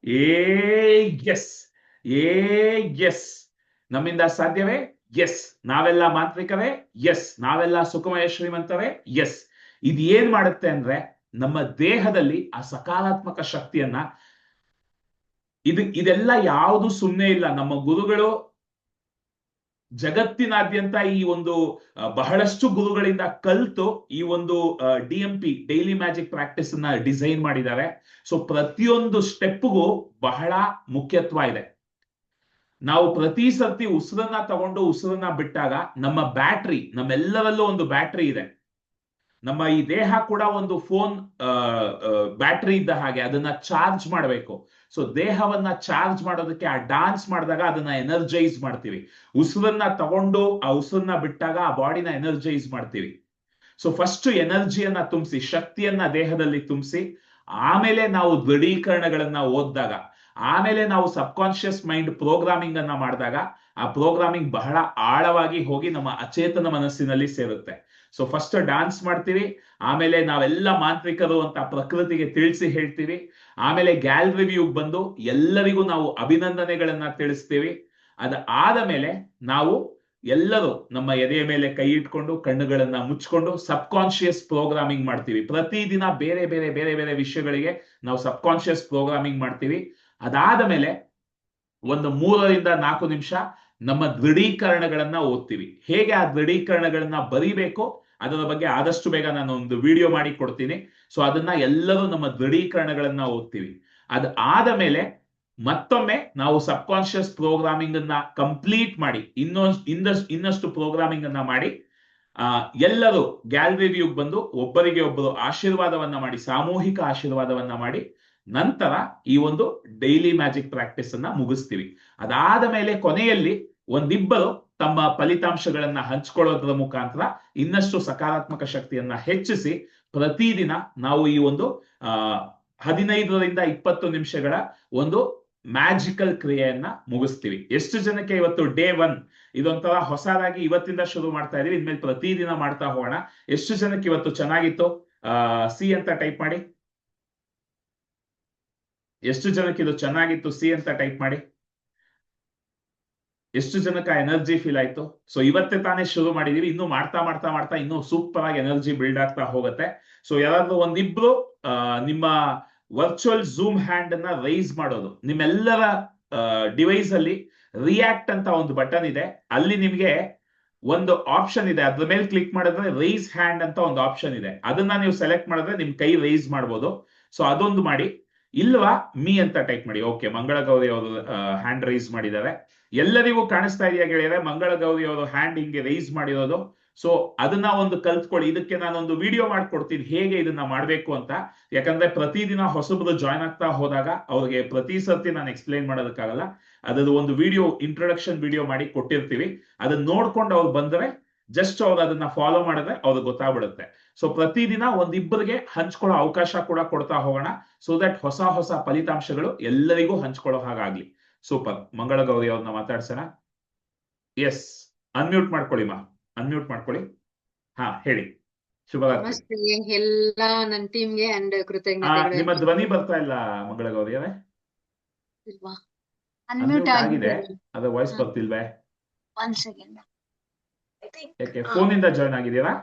ಎಸ್ ಎಸ್ ನಮ್ಮಿಂದ ಸಾಧ್ಯವೇ ಎಸ್ ನಾವೆಲ್ಲ ಮಾಂತ್ರಿಕವೇ? ಎಸ್ ನಾವೆಲ್ಲ ಸುಖಮಯ ಶ್ರೀಮಂತರೇ ಎಸ್ ಇದು ಏನ್ ಮಾಡುತ್ತೆ ಅಂದ್ರೆ ನಮ್ಮ ದೇಹದಲ್ಲಿ ಆ ಸಕಾರಾತ್ಮಕ ಶಕ್ತಿಯನ್ನ ಇದು, ಇದೆಲ್ಲ ಯಾವುದು ಸುಮ್ಮನೆ ಇಲ್ಲ. ನಮ್ಮ ಗುರುಗಳು ಜಗತ್ತಿನಾದ್ಯಂತ ಈ ಒಂದು ಬಹಳಷ್ಟು ಗುರುಗಳಿಂದ ಕಲ್ತು ಈ ಒಂದು D M P daily magic practice ಅನ್ನ ಡಿಸೈನ್ ಮಾಡಿದ್ದಾರೆ. ಸೊ ಪ್ರತಿಯೊಂದು ಸ್ಟೆಪ್ಗೂ ಬಹಳ ಮುಖ್ಯತ್ವ ಇದೆ. ನಾವು ಪ್ರತಿ ಸರ್ತಿ ಉಸಿರನ್ನ ತಗೊಂಡು ಉಸಿರನ್ನ ಬಿಟ್ಟಾಗ ನಮ್ಮ ಬ್ಯಾಟ್ರಿ, ನಮ್ಮೆಲ್ಲರಲ್ಲೂ ಒಂದು ಬ್ಯಾಟ್ರಿ ಇದೆ. ನಮ್ಮ ಈ ದೇಹ ಕೂಡ ಒಂದು ಫೋನ್ ಬ್ಯಾಟ್ರಿ ಇದ್ದ ಹಾಗೆ ಅದನ್ನ ಚಾರ್ಜ್ ಮಾಡಬೇಕು. ಸೊ, ದೇಹವನ್ನ ಚಾರ್ಜ್ ಮಾಡೋದಕ್ಕೆ ಆ ಡಾನ್ಸ್ ಮಾಡಿದಾಗ ಅದನ್ನ ಎನರ್ಜೈಸ್ ಮಾಡ್ತೀವಿ. ಉಸಿರನ್ನ ತಗೊಂಡು ಆ ಉಸಿರನ್ನ ಬಿಟ್ಟಾಗ ಆ ಬಾಡಿನ ಎನರ್ಜೈಸ್ ಮಾಡ್ತೀವಿ. ಸೊ ಫಸ್ಟ್ ಎನರ್ಜಿಯನ್ನ ತುಂಬಿಸಿ, ಶಕ್ತಿಯನ್ನ ದೇಹದಲ್ಲಿ ತುಂಬಿಸಿ, ಆಮೇಲೆ ನಾವು ದೃಢೀಕರಣಗಳನ್ನ ಓದಿದಾಗ ಆಮೇಲೆ ನಾವು ಸಬ್ಕಾನ್ಶಿಯಸ್ ಮೈಂಡ್ ಪ್ರೋಗ್ರಾಮಿಂಗ್ ಅನ್ನ ಮಾಡಿದಾಗ ಆ ಪ್ರೋಗ್ರಾಮಿಂಗ್ ಬಹಳ ಆಳವಾಗಿ ಹೋಗಿ ನಮ್ಮ ಅಚೇತನ ಮನಸ್ಸಿನಲ್ಲಿ ಸೇರುತ್ತೆ. ಸೊ ಫಸ್ಟ್ ಡಾನ್ಸ್ ಮಾಡ್ತೀವಿ, ಆಮೇಲೆ ನಾವೆಲ್ಲ ಮಾಂತ್ರಿಕರು ಅಂತ ಪ್ರಕೃತಿಗೆ ತಿಳಿಸಿ ಹೇಳ್ತೀವಿ, ಆಮೇಲೆ ಗ್ಯಾಲರಿ ವ್ಯೂಗ್ ಬಂದು ಎಲ್ಲರಿಗೂ ನಾವು ಅಭಿನಂದನೆಗಳನ್ನ ತಿಳಿಸ್ತೀವಿ. ಅದ ಆದ ಮೇಲೆ ನಾವು ಎಲ್ಲರೂ ನಮ್ಮ ಎದೆಯ ಮೇಲೆ ಕೈ ಇಟ್ಕೊಂಡು ಕಣ್ಣುಗಳನ್ನ ಮುಚ್ಕೊಂಡು ಸಬ್ ಕಾನ್ಶಿಯಸ್ ಪ್ರೋಗ್ರಾಮಿಂಗ್ ಮಾಡ್ತೀವಿ. ಪ್ರತಿದಿನ ಬೇರೆ ಬೇರೆ ಬೇರೆ ಬೇರೆ ವಿಷಯಗಳಿಗೆ ನಾವು ಸಬ್ ಕಾನ್ಶಿಯಸ್ ಪ್ರೋಗ್ರಾಮಿಂಗ್ ಮಾಡ್ತೀವಿ. ಅದಾದ ಮೇಲೆ ಒಂದು ಮೂರರಿಂದ ನಾಲ್ಕು ನಿಮಿಷ ನಮ್ಮ ದೃಢೀಕರಣಗಳನ್ನ ಓದ್ತೀವಿ. ಹೇಗೆ ಆ ದೃಢೀಕರಣಗಳನ್ನ ಬರಿಬೇಕು ಅದರ ಬಗ್ಗೆ ಆದಷ್ಟು ಬೇಗ ನಾನು ಒಂದು ವಿಡಿಯೋ ಮಾಡಿ ಕೊಡ್ತೀನಿ. ಸೊ ಅದನ್ನ ಎಲ್ಲರೂ ನಮ್ಮ ದೃಢೀಕರಣಗಳನ್ನ ಓದ್ತೀವಿ. ಅದ್ ಆದ ಮೇಲೆ ಮತ್ತೊಮ್ಮೆ ನಾವು ಸಬ್ ಕಾನ್ಶಿಯಸ್ ಪ್ರೋಗ್ರಾಮಿಂಗ್ ಅನ್ನ ಕಂಪ್ಲೀಟ್ ಮಾಡಿ, ಇನ್ನೊಂದು, ಇನ್ನಷ್ಟು ಪ್ರೋಗ್ರಾಮಿಂಗ್ ಅನ್ನ ಮಾಡಿ, ಆ, ಎಲ್ಲರೂ ಗ್ಯಾಲರಿ ವ್ಯೂಗ್ ಬಂದು ಒಬ್ಬರಿಗೆ ಒಬ್ಬರು ಆಶೀರ್ವಾದವನ್ನ ಮಾಡಿ, ಸಾಮೂಹಿಕ ಆಶೀರ್ವಾದವನ್ನ ಮಾಡಿ ನಂತರ ಈ ಒಂದು ಡೈಲಿ ಮ್ಯಾಜಿಕ್ ಪ್ರಾಕ್ಟೀಸ್ ಅನ್ನ ಮುಗಿಸ್ತೀವಿ. ಅದಾದ ಮೇಲೆ ಕೊನೆಯಲ್ಲಿ ಒಂದಿಬ್ಬರು ತಮ್ಮ ಫಲಿತಾಂಶಗಳನ್ನ ಹಂಚ್ಕೊಳ್ಳೋದ್ರ ಮುಖಾಂತರ ಇನ್ನಷ್ಟು ಸಕಾರಾತ್ಮಕ ಶಕ್ತಿಯನ್ನ ಹೆಚ್ಚಿಸಿ ಪ್ರತಿದಿನ ನಾವು ಈ ಒಂದು, ಆ, ಹದಿನೈದರಿಂದ ಇಪ್ಪತ್ತು ನಿಮಿಷಗಳ ಒಂದು ಮ್ಯಾಜಿಕಲ್ ಕ್ರಿಯೆಯನ್ನ ಮುಗಿಸ್ತೀವಿ. ಎಷ್ಟು ಜನಕ್ಕೆ ಇವತ್ತು ಡೇ ಒನ್ ಇದೊಂಥರ ಹೊಸದಾಗಿ ಇವತ್ತಿಂದ ಶುರು ಮಾಡ್ತಾ ಇದೀವಿ. ಇನ್ಮೇಲೆ ಪ್ರತಿದಿನ ಮಾಡ್ತಾ ಹೋಗೋಣ. ಎಷ್ಟು ಜನಕ್ಕೆ ಇವತ್ತು ಚೆನ್ನಾಗಿತ್ತು? ಸಿ ಅಂತ ಟೈಪ್ ಮಾಡಿ. ಎಷ್ಟು ಜನಕ್ಕೆ ಇದು ಚೆನ್ನಾಗಿತ್ತು? ಸಿ ಅಂತ ಟೈಪ್ ಮಾಡಿ. ಎಷ್ಟು ಜನಕ್ಕೆ ಎನರ್ಜಿ ಫೀಲ್ ಆಯ್ತು? ಸೊ ಇವತ್ತೇ ತಾನೇ ಶುರು ಮಾಡಿದೀವಿ. ಇನ್ನು ಮಾಡ್ತಾ ಮಾಡ್ತಾ ಮಾಡ್ತಾ ಇನ್ನೂ ಸೂಪರ್ ಆಗಿ ಎನರ್ಜಿ ಬಿಲ್ಡ್ ಆಗ್ತಾ ಹೋಗುತ್ತೆ. ಸೊ ಯಾರಾದ್ರೂ ಒಂದಿಬ್ರು ನಿಮ್ಮ ವರ್ಚುವಲ್ ಝೂಮ್ ಹ್ಯಾಂಡ್ ಅನ್ನ ರೈಸ್ ಮಾಡೋದು. ನಿಮ್ಮೆಲ್ಲರ ಡಿವೈಸ್ ಅಲ್ಲಿ ರಿಯಾಕ್ಟ್ ಅಂತ ಒಂದು ಬಟನ್ ಇದೆ. ಅಲ್ಲಿ ನಿಮ್ಗೆ ಒಂದು ಆಪ್ಷನ್ ಇದೆ. ಅದ್ರ ಮೇಲೆ ಕ್ಲಿಕ್ ಮಾಡಿದ್ರೆ ರೈಸ್ ಹ್ಯಾಂಡ್ ಅಂತ ಒಂದು ಆಪ್ಷನ್ ಇದೆ. ಅದನ್ನ ನೀವು ಸೆಲೆಕ್ಟ್ ಮಾಡಿದ್ರೆ ನಿಮ್ ಕೈ ರೈಸ್ ಮಾಡ್ಬೋದು. ಸೊ ಅದೊಂದು ಮಾಡಿ. ಇಲ್ವಾ? ಮೀ ಅಂತ ಟೈಪ್ ಮಾಡಿ. ಓಕೆ ಮಂಗಳ ಗೌರಿ ಅವರು ಹ್ಯಾಂಡ್ ರೈಸ್ ಮಾಡಿದ್ದಾರೆ ಎಲ್ಲರಿಗೂ ಕಾಣಿಸ್ತಾ ಇದೆಯಾ ಗೆಳೆಯರೆ? ಮಂಗಳ ಗೌರಿ ಅವರು ಹ್ಯಾಂಡ್ ಹಿಂಗೆ ರೈಸ್ ಮಾಡಿರೋದು. ಸೊ ಅದನ್ನ ಒಂದು ಕಲ್ತ್ಕೊಳ್ಳಿ. ಇದಕ್ಕೆ ನಾನೊಂದು ವಿಡಿಯೋ ಮಾಡ್ಕೊಡ್ತೀನಿ. ಹೇಗೆ ಇದನ್ನ ಮಾಡ್ಬೇಕು ಅಂತ. ಯಾಕಂದ್ರೆ ಪ್ರತಿದಿನ ಹೊಸಬ್ರು ಜಾಯ್ನ್ ಆಗ್ತಾ ಹೋದಾಗ ಅವ್ರಿಗೆ ಪ್ರತಿ ಸರ್ತಿ ನಾನು ಎಕ್ಸ್ಪ್ಲೈನ್ ಮಾಡೋದಕ್ಕಾಗಲ್ಲ. ಅದರ ಒಂದು ವಿಡಿಯೋ ಇಂಟ್ರೊಡಕ್ಷನ್ ವಿಡಿಯೋ ಮಾಡಿ ಕೊಟ್ಟಿರ್ತೀವಿ. ಅದನ್ನ ನೋಡ್ಕೊಂಡು ಅವ್ರು ಬಂದ್ರೆ ಜಸ್ಟ್ ಅವ್ರು ಅದನ್ನ ಫಾಲೋ ಮಾಡಿದ್ರೆ ಅವ್ರಿಗೆ ಗೊತ್ತಾಗ್ಬಿಡುತ್ತೆ. ಸೊ ಪ್ರತಿದಿನ ಒಂದಿಬ್ಬರಿಗೆ ಹಂಚ್ಕೊಳ್ಳೋ ಅವಕಾಶ ಕೂಡ ಕೊಡ್ತಾ ಹೋಗೋಣ. ಸೊ ದಟ್ ಹೊಸ ಹೊಸ ಫಲಿತಾಂಶಗಳು ಎಲ್ಲರಿಗೂ ಹಂಚ್ಕೊಳ್ಳೋ ಹಾಗಾಗ್ಲಿ. ಸೂಪರ್ ಮಂಗಳ ಗೌರಿ ಅವ್ರನ್ನ ಮಾತಾಡ್ಸೋಣ. ಎಸ್ ಅನ್ಮ್ಯೂಟ್ ಮಾಡ್ಕೊಳ್ಳಿ ಮಾ. ಅನ್ಮ್ಯೂಟ್ ಮಾಡ್ಕೊಳ್ಳಿ. ಹಾ ಹೇಳಿ. ಶುಭರಾತ್ರಿ ನಮಸ್ತೆ. ಎಲ್ಲ ನನ್ನ ಟೀಮ್ಗೆ ಅಂಡ್ ಆ, ನಿಮ್ಮ ಧ್ವನಿ ಬರ್ತಾ ಇಲ್ಲ ಮಂಗಳ ಗೌರಿ ಅವರೇ. ಇಲ್ವಾ? ಅನ್ಮ್ಯೂಟ್ ಆಗಿದೆ. ಅದ ವಾಯ್ಸ್. ಬರ್ತಿಲ್ವೇ? Second. ಯಾಕೆ ಹಾ. ಫೋನ್ ಇಂದ ಜಾಯ್ನ್ ಆಗಿದ್ದೀರಾ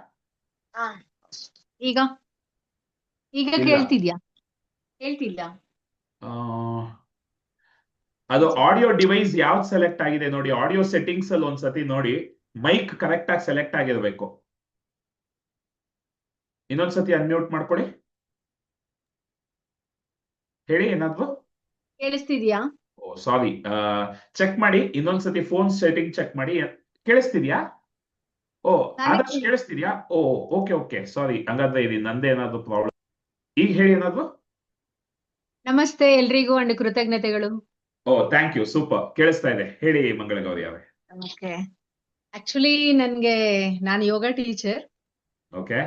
ಈಗ? ಈಗ ಇಲ್ಲ. ಕೇಳ್ತಿದ್ಯಾ? ಹೇಳ್ತಿಲ್ಲ ಆ, ಅದು ಆಡಿಯೋ ಡಿವೈಸ್ ಯಾವ್ದು ಸೆಲೆಕ್ಟ್ ಆಗಿದೆ ನೋಡಿ ಆಡಿಯೋ ಸೆಟ್ಟಿಂಗ್ಸ್ ಅಲ್ಲಿ ಒಂದ್ಸತಿ ನೋಡಿ ಮೈಕ್ ಕರೆಕ್ಟ್ ಆಗಿ ಸೆಲೆಕ್ಟ್ ಆಗಿರ್ಬೇಕು. ಇನ್ನೊಂದ್ಸತಿ ಅನ್ಮ್ಯೂಟ್ ಮಾಡ್ಕೊಳ್ಳಿ. ಹೇಳಿ ಏನಾದ್ರು? ಕೇಳಿಸ್ತಿದ್ಯಾ? ಓ ಸಾರಿ ಚೆಕ್ ಮಾಡಿ ಇನ್ನೊಂದ್ಸತಿ ಫೋನ್ ಸೆಟ್ಟಿಂಗ್ ಚೆಕ್ ಮಾಡಿ ಕೇಳಿಸ್ತಿದ್ಯಾ? ಓ ಆದರ್ಶ್ ಕೇಳಿಸ್ತಿದ್ಯಾ? ಓ ಓಕೆ ಓಕೆ. ಸಾರಿ ಹಂಗಾದ್ರೆ ಇದು ನಂದೇ ಏನಾದ್ರು ಪ್ರಾಬ್ಲಮ್ ಈಗ ಹೇಳಿ ಏನಾದ್ರು? ನಮಸ್ತೆ ಎಲ್ರಿಗೂ ಅಂಡ್ ಕೃತಜ್ಞತೆಗಳು. ಓ ಥ್ಯಾಂಕ್ ಯು ಸೂಪರ್ ಕೇಳಿಸ್ತಾ ಇದೆ. ಹೇಳಿ ಮಂಗಳ ಗೌರಿ ಅವರೇ. ಓಕೆ ಆಕ್ಚುಲಿ ನನ್ಗೆ ನಾನು ಯೋಗ ಟೀಚರ್ ಓಕೆ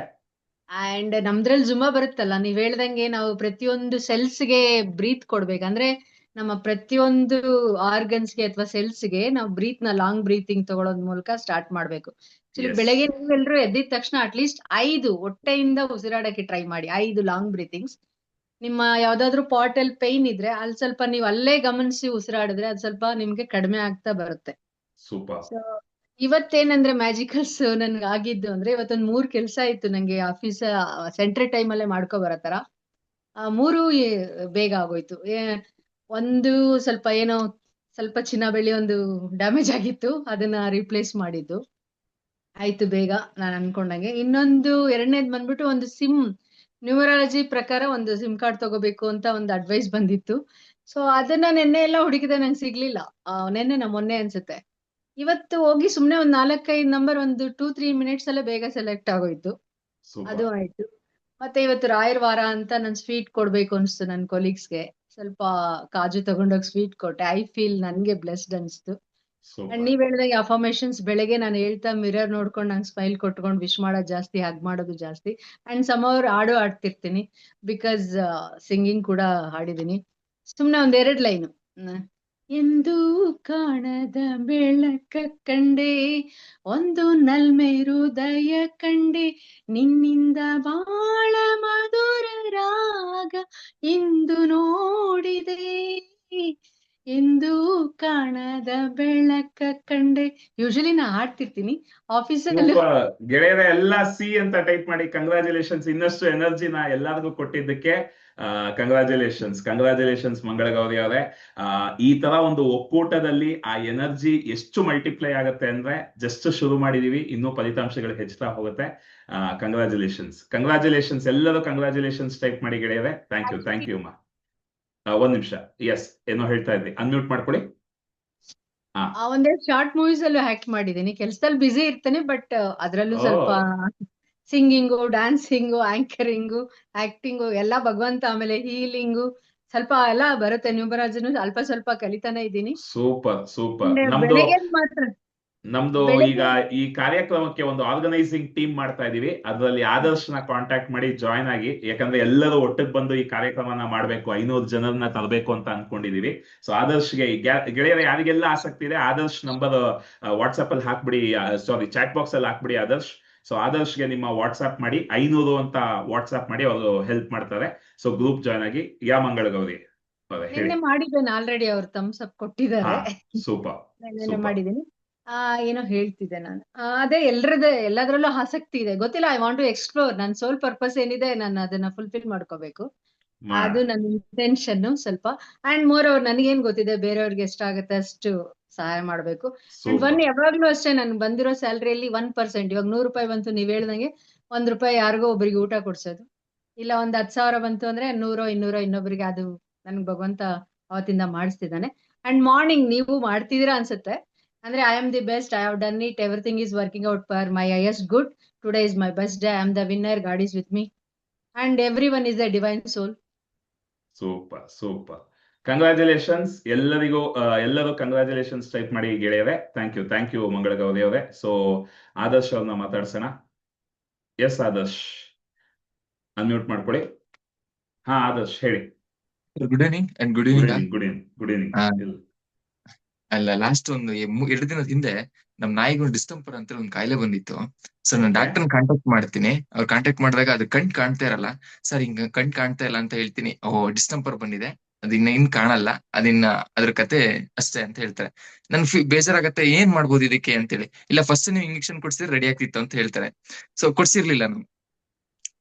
ಅಂಡ್ ನಮ್ದ್ರಲ್ಲಿ ಜುಮಾ ಬರುತ್ತಲ್ಲ ನೀವ್ ಹೇಳ್ದಂಗೆ ನಾವು ಪ್ರತಿಯೊಂದು ಸೆಲ್ಸ್ಗೆ ಬ್ರೀತ್ ಕೊಡ್ಬೇಕು. ಅಂದ್ರೆ ನಮ್ಮ ಪ್ರತಿಯೊಂದು ಆರ್ಗನ್ಸ್ಗೆ ಅಥವಾ ಸೆಲ್ಸ್ಗೆ ನಾವು ಬ್ರೀತ್ನ ಲಾಂಗ್ ಬ್ರೀತಿಂಗ್ ತಗೊಳೋದ್ ಮೂಲಕ ಸ್ಟಾರ್ಟ್ ಮಾಡ್ಬೇಕು. ಬೆಳಗ್ಗೆ ನೀವೆಲ್ಲರೂ ಎದ್ದಿದ ತಕ್ಷಣ ಅಟ್ಲೀಸ್ಟ್ ಐದು ಹೊಟ್ಟೆಯಿಂದ ಉಸಿರಾಡಕ್ಕೆ ಟ್ರೈ ಮಾಡಿ ಐದು ಲಾಂಗ್ ಬ್ರೀತಿಂಗ್ಸ್ ನಿಮ್ಮ ಯಾವ್ದಾದ್ರು ಪಾರ್ಟ್ ಅಲ್ಲಿ ಪೈನ್ ಇದ್ರೆ ಅಲ್ಲಿ ಸ್ವಲ್ಪ ನೀವು ಅಲ್ಲೇ ಗಮನಿಸಿ ಉಸಿರಾಡಿದ್ರೆ ಅದ್ ಸ್ವಲ್ಪ ನಿಮ್ಗೆ ಕಡಿಮೆ ಆಗ್ತಾ ಬರುತ್ತೆ. ಇವತ್ತೇನಂದ್ರೆ ಮ್ಯಾಜಿಕಲ್ಸ್ ನನ್ಗೆ ಆಗಿದ್ದು ಅಂದ್ರೆ ಇವತ್ತೊಂದ್ ಮೂರ್ ಕೆಲ್ಸ ಇತ್ತು ನಂಗೆ ಆಫೀಸ್ ಸೆಂಟ್ರಲ್ ಟೈಮ್ ಅಲ್ಲೇ ಮಾಡ್ಕೊ ಬರೋ ತರ. ಮೂರು ಬೇಗ ಆಗೋಯ್ತು. ಒಂದು ಸ್ವಲ್ಪ ಏನೋ ಸ್ವಲ್ಪ ಚಿನ್ನ ಬೆಳ್ಳಿ ಒಂದು ಡ್ಯಾಮೇಜ್ ಆಗಿತ್ತು ಅದನ್ನ ರಿಪ್ಲೇಸ್ ಮಾಡಿದ್ದು. ಆಯ್ತು ಬೇಗ ನಾನು ಅನ್ಕೊಂಡಂಗೆ. ಇನ್ನೊಂದು ಎರಡನೇದ್ ಬಂದ್ಬಿಟ್ಟು ಒಂದು ಸಿಮ್ ನ್ಯೂಮರಾಲಜಿ ಪ್ರಕಾರ ಒಂದು ಸಿಮ್ ಕಾರ್ಡ್ ತಗೋಬೇಕು ಅಂತ ಒಂದು ಅಡ್ವೈಸ್ ಬಂದಿತ್ತು. ಸೊ ಅದನ್ನ ನಿನ್ನೆ ಎಲ್ಲ ಹುಡುಕಿದೆ ನಂಗೆ ಸಿಗ್ಲಿಲ್ಲ. ನಿನ್ನೆ ನೆನ್ನೆ ನಾ ಮೊನ್ನೆ ಅನ್ಸುತ್ತೆ. ಇವತ್ತು ಹೋಗಿ ಸುಮ್ನೆ ಒಂದ್ ನಾಲ್ಕೈದು ನಂಬರ್ ಒಂದು ಟೂ ತ್ರೀ ಮಿನಿಟ್ಸ್ ಅಲ್ಲೇ ಬೇಗ ಸೆಲೆಕ್ಟ್ ಆಗೋಯ್ತು. ಅದು ಆಯ್ತು. ಮತ್ತೆ ಇವತ್ತು ರಾಯರ್ ವಾರ ಅಂತ ನನ್ ಸ್ವೀಟ್ ಕೊಡ್ಬೇಕು ಅನ್ಸ್ತು ನನ್ ಕೊಲೀಗ್ಸ್ಗೆ ಸ್ವಲ್ಪ ಕಾಜು ತಗೊಂಡೋಗಿ ಸ್ವೀಟ್ ಕೊಟ್ಟೆ. ಐ ಫೀಲ್ ನನ್ಗೆ ಬ್ಲೆಸ್ಡ್ ಅನ್ಸ್ತು. ಅಂಡ್ ನೀವ್ ಹೇಳಿದಾಗ ಅಫಾಮೇಶನ್ಸ್ ಬೆಳಗ್ಗೆ ನಾನು ಹೇಳ್ತಾ ಮಿರರ್ ನೋಡ್ಕೊಂಡು ನಂಗೆ ಸ್ಮೈಲ್ ಕೊಟ್ಕೊಂಡು ವಿಶ್ ಮಾಡೋದು ಜಾಸ್ತಿ ಹಾಗ್ ಮಾಡೋದು ಜಾಸ್ತಿ. ಅಂಡ್ ಸಮ್ ಅವ್ರು ಹಾಡು ಹಾಡ್ತಿರ್ತೀನಿ. ಬಿಕಾಸ್ ಸಿಂಗಿಂಗ್ ಕೂಡ ಹಾಡಿದೀನಿ. ಸುಮ್ನೆ ಒಂದ್ ಎರಡ್ ಲೈನು ಎಂದು ಕಾಣದ ಬೆಳಕ ಕಂಡೆ, ಒಂದು ನಲ್ಮೆ ಹೃದಯ ಕಂಡೆ, ನಿನ್ನಿಂದ ಬಾಳ ಮಧುರ ರಾಗ ಇಂದು ನೋಡಿದೆ. ಎಂದು ಕಾಣದ ಬೆಳಕ ಕಂಡೆ ಯೂಶಲಿ ನಾ ಹಾಡ್ತಿರ್ತೀನಿ ಆಫೀಸ್ ಸೂಪರ್ ಗೆಳೆಯರ, ಎಲ್ಲ ಸಿ ಅಂತ ಟೈಪ್ ಮಾಡಿ ಕಂಗ್ರಾಚುಲೇಷನ್ಸ್ ಇನ್ನಷ್ಟು ಎನರ್ಜಿ ನಾ ಎಲ್ಲರಿಗೂ ಕೊಟ್ಟಿದ್ದಕ್ಕೆ. ಕಂಗ್ರಾಚುಲೇಷನ್ಸ್ ಕಂಗ್ರಾಚುಲೇಷನ್ಸ್ ಮಂಗಳ ಗೌರಿ ಅವರೇ. ಈ ತರ ಒಂದು ಒಕ್ಕೂಟದಲ್ಲಿ ಆ ಎನರ್ಜಿ ಎಷ್ಟು ಮಲ್ಟಿಪ್ಲೈ ಆಗುತ್ತೆ ಅಂದ್ರೆ ಜಸ್ಟ್ ಶುರು ಮಾಡಿದೀವಿ ಇನ್ನೂ ಫಲಿತಾಂಶಗಳು ಹೆಚ್ಚುತ್ತಾ ಹೋಗುತ್ತೆ. ಕಂಗ್ರಾಚುಲೇಷನ್ಸ್ ಕಂಗ್ರಾಚುಲೇಷನ್ಸ್ ಎಲ್ಲರೂ ಕಂಗ್ರಾಚುಲೇಷನ್ಸ್ ಟೈಪ್ ಮಾಡಿ ಗೆಳೆಯರೆ. ಥ್ಯಾಂಕ್ ಯು ಥ್ಯಾಂಕ್ ಯು ಮಾ ಒಂದ್ ನಿಮಿಷ. ಎಸ್ ಏನೋ ಹೇಳ್ತಾ ಇದ್ರಿ. ಅನ್ಮ್ಯೂಟ್ ಮಾಡ್ಕೊಳ್ಳಿ. ಒಂದೆರಡು ಶಾರ್ಟ್ ಮೂವೀಸ್ ಅಲ್ಲೂ ಆಕ್ಟ್ ಮಾಡಿದ್ದೀನಿ. ಕೆಲಸದಲ್ಲಿ ಬಿಸಿ ಇರ್ತೇನೆ ಬಟ್ ಅದರಲ್ಲೂ ಸ್ವಲ್ಪ ಸಿಂಗಿಂಗು ಡ್ಯಾನ್ಸಿಂಗು ಆಂಕರಿಂಗು ಆಕ್ಟಿಂಗು ಎಲ್ಲ ಭಗವಂತ ಆಮೇಲೆ ಹೀಲಿಂಗು ಸ್ವಲ್ಪ ಎಲ್ಲ ಬರುತ್ತೆ. ನ್ಯೂಬರಾಜನು ಅಲ್ಪ ಸ್ವಲ್ಪ ಕಲಿತಾನೆ ಇದ್ದೀನಿ. ಸೂಪರ್ ಸೂಪರ್ ನಮ್ದು ಮಾತ್ರ. ನಮ್ದು ಈಗ ಈ ಕಾರ್ಯಕ್ರಮಕ್ಕೆ ಒಂದು ಆರ್ಗನೈಸಿಂಗ್ ಟೀಮ್ ಮಾಡ್ತಾ ಇದೀವಿ. ಅದರಲ್ಲಿ ಆದರ್ಶನ ಕಾಂಟ್ಯಾಕ್ಟ್ ಮಾಡಿ ಜಾಯ್ನ್ ಆಗಿ ಯಾಕಂದ್ರೆ ಎಲ್ಲರೂ ಒಟ್ಟಿಗೆ ಬಂದು ಈ ಕಾರ್ಯಕ್ರಮನ ಮಾಡ್ಬೇಕು ಐನೂರು ಜನರನ್ನ ತರಬೇಕು ಅಂತ ಅನ್ಕೊಂಡಿದೀವಿ. ಸೊ ಆದರ್ಶ್ಗೆ ಗೆಳೆಯರ ಯಾರಿಗೆಲ್ಲ ಆಸಕ್ತಿ ಇದೆ ಆದರ್ಶ್ ನಂಬರ್ ವಾಟ್ಸ್ಆಪ್ ಅಲ್ಲಿ ಹಾಕ್ಬಿಡಿ ಸಾರಿ ಚಾಟ್ ಬಾಕ್ಸ್ ಅಲ್ಲಿ ಹಾಕ್ಬಿಡಿ ಆದರ್ಶ್. ಸೊ ಆದರ್ಶ್ಗೆ ನಿಮ್ಮ ವಾಟ್ಸ್ಆಪ್ ಮಾಡಿ ಐನೂರು ಅಂತ ವಾಟ್ಸ್ಆಪ್ ಮಾಡಿ ಅವರು ಹೆಲ್ಪ್ ಮಾಡ್ತಾರೆ. ಸೊ ಗ್ರೂಪ್ ಜಾಯ್ನ್ ಆಗಿ ಯಾ ಮಂಗಳ ಗೌರಿ ಮಾಡಿದ್ದೇನೆ ಆಲ್ರೆಡಿ ಅವ್ರು ಥಮ್ಸ್ ಅಪ್ ಕೊಟ್ಟಿದ್ದಾರೆ. ಸೂಪರ್ ಮಾಡಿದ್ದೀನಿ. ಆ ಏನೋ ಹೇಳ್ತಿದ್ದೆ ನಾನು. ಅದೇ ಎಲ್ಲರದ ಎಲ್ಲದ್ರಲ್ಲೂ ಆಸಕ್ತಿ ಇದೆ. ಗೊತ್ತಿಲ್ಲ ಐ ವಾಂಟ್ ಟು ಎಕ್ಸ್ಪ್ಲೋರ್ ನನ್ನ ಸೋಲ್ ಪರ್ಪಸ್ ಏನಿದೆ ನಾನು ಅದನ್ನ ಫುಲ್ಫಿಲ್ ಮಾಡ್ಕೋಬೇಕು. ಅದು ನನ್ನ ಇಂಟೆನ್ಷನ್ ಸ್ವಲ್ಪ. ಅಂಡ್ ಮೋರ್ ಓವರ್ ನನಗೇನ್ ಗೊತ್ತಿದೆ ಬೇರೆಯವ್ರಿಗೆ ಎಷ್ಟಾಗುತ್ತೆ ಅಷ್ಟು ಸಹಾಯ ಮಾಡ್ಬೇಕು. ಅಂಡ್ ಒನ್ ಯಾವಾಗ್ಲೂ ಅಷ್ಟೇ ನನ್ಗೆ ಬಂದಿರೋ ಸ್ಯಾಲ್ರಿಯಲ್ಲಿ ಒನ್ ಪರ್ಸೆಂಟ್ ಇವಾಗ ನೂರು ರೂಪಾಯಿ ಬಂತು ನೀವ್ ಹೇಳ್ದಂಗೆ ಒಂದ್ ರೂಪಾಯಿ ಯಾರಿಗೋ ಒಬ್ರಿಗೆ ಊಟ ಕೊಡ್ಸೋದು. ಇಲ್ಲ ಒಂದ್ ಹತ್ ಸಾವಿರ ಬಂತು ಅಂದ್ರೆ ನೂರೋ ಇನ್ನೂರೋ ಇನ್ನೊಬ್ರಿಗೆ ಅದು ನನ್ಗೆ ಭಗವಂತ ಅವತ್ತಿಂದ ಮಾಡಿಸ್ತಿದ್ದಾನೆ. ಅಂಡ್ ಮಾರ್ನಿಂಗ್ ನೀವು ಮಾಡ್ತಿದ್ದೀರಾ ಅನ್ಸುತ್ತೆ. ಅಂದ್ರೆ I am the best I have done it everything is working out per my highest good today is my best day I am the winner God is with me and everyone is the divine soul super super congratulations ಎಲ್ಲರಿಗೂ ಎಲ್ಲರೂ ಕಂಗ್ರಾಚುಲೇಷನ್ಸ್ ಟೈಪ್ ಮಾಡಿ ಗೆಳೆಯರೆ thank you thank you Mangala Gauri ಅವರೇ ಸೊ ಆದರ್ಶ್ ಅವ್ರನ್ನ ಮಾತಾಡ್ಸೋಣ. ಎಸ್ ಆದರ್ಶ್. ಅನ್ಮ್ಯೂಟ್ ಮಾಡ್ಕೊಳ್ಳಿ. ಹಾ ಆದರ್ಶ್ ಹೇಳಿ. Good evening good evening good evening good evening ಅಲ್ಲ ಲಾಸ್ಟ್ ಒಂದು ಎರಡು ದಿನದ ಹಿಂದೆ ನಮ್ ನಾಯಿಗೆ ಒಂದು ಡಿಸ್ಟಂಪರ್ ಅಂತ ಒಂದು ಕಾಯಿಲೆ ಬಂದಿತ್ತು. ಸೊ ನಾನು. ಡಾಕ್ಟರ್ ಕಾಂಟ್ಯಾಕ್ಟ್ ಮಾಡ್ತೀನಿ. ಅವ್ರು ಕಾಂಟ್ಯಾಕ್ಟ್ ಮಾಡಿದಾಗ ಅದು ಕಣ್ ಕಾಣ್ತಾ ಇರಲ್ಲ. ಸರ್ ಹಿಂಗ ಕಣ್ ಕಾಣ್ತಾ ಇಲ್ಲ ಅಂತ ಹೇಳ್ತೀನಿ. ಓ ಡಿಸ್ಟಂಪರ್ ಬಂದಿದೆ. ಅದಿನ್ನ ಇನ್ನ ಇನ್ ಕಾಣಲ್ಲ. ಅದಿನ್ನ ಅದ್ರ ಕತೆ ಅಷ್ಟೇ ಅಂತ ಹೇಳ್ತಾರೆ. ನನ್ ಫಿ ಬೇಜಾರಾಗತ್ತೆ. ಏನ್ ಮಾಡ್ಬೋದು ಇದಕ್ಕೆ ಅಂತೇಳಿ. ಇಲ್ಲ ಫಸ್ಟ್ ನೀವು ಇಂಜೆಕ್ಷನ್ ಕೊಡ್ಸಿದ್ರೆ ರೆಡಿ ಆಗ್ತಿತ್ತು ಅಂತ ಹೇಳ್ತಾರೆ. ಸೊ ಕೊಡ್ಸಿರ್ಲಿಲ್ಲ ನಾನು.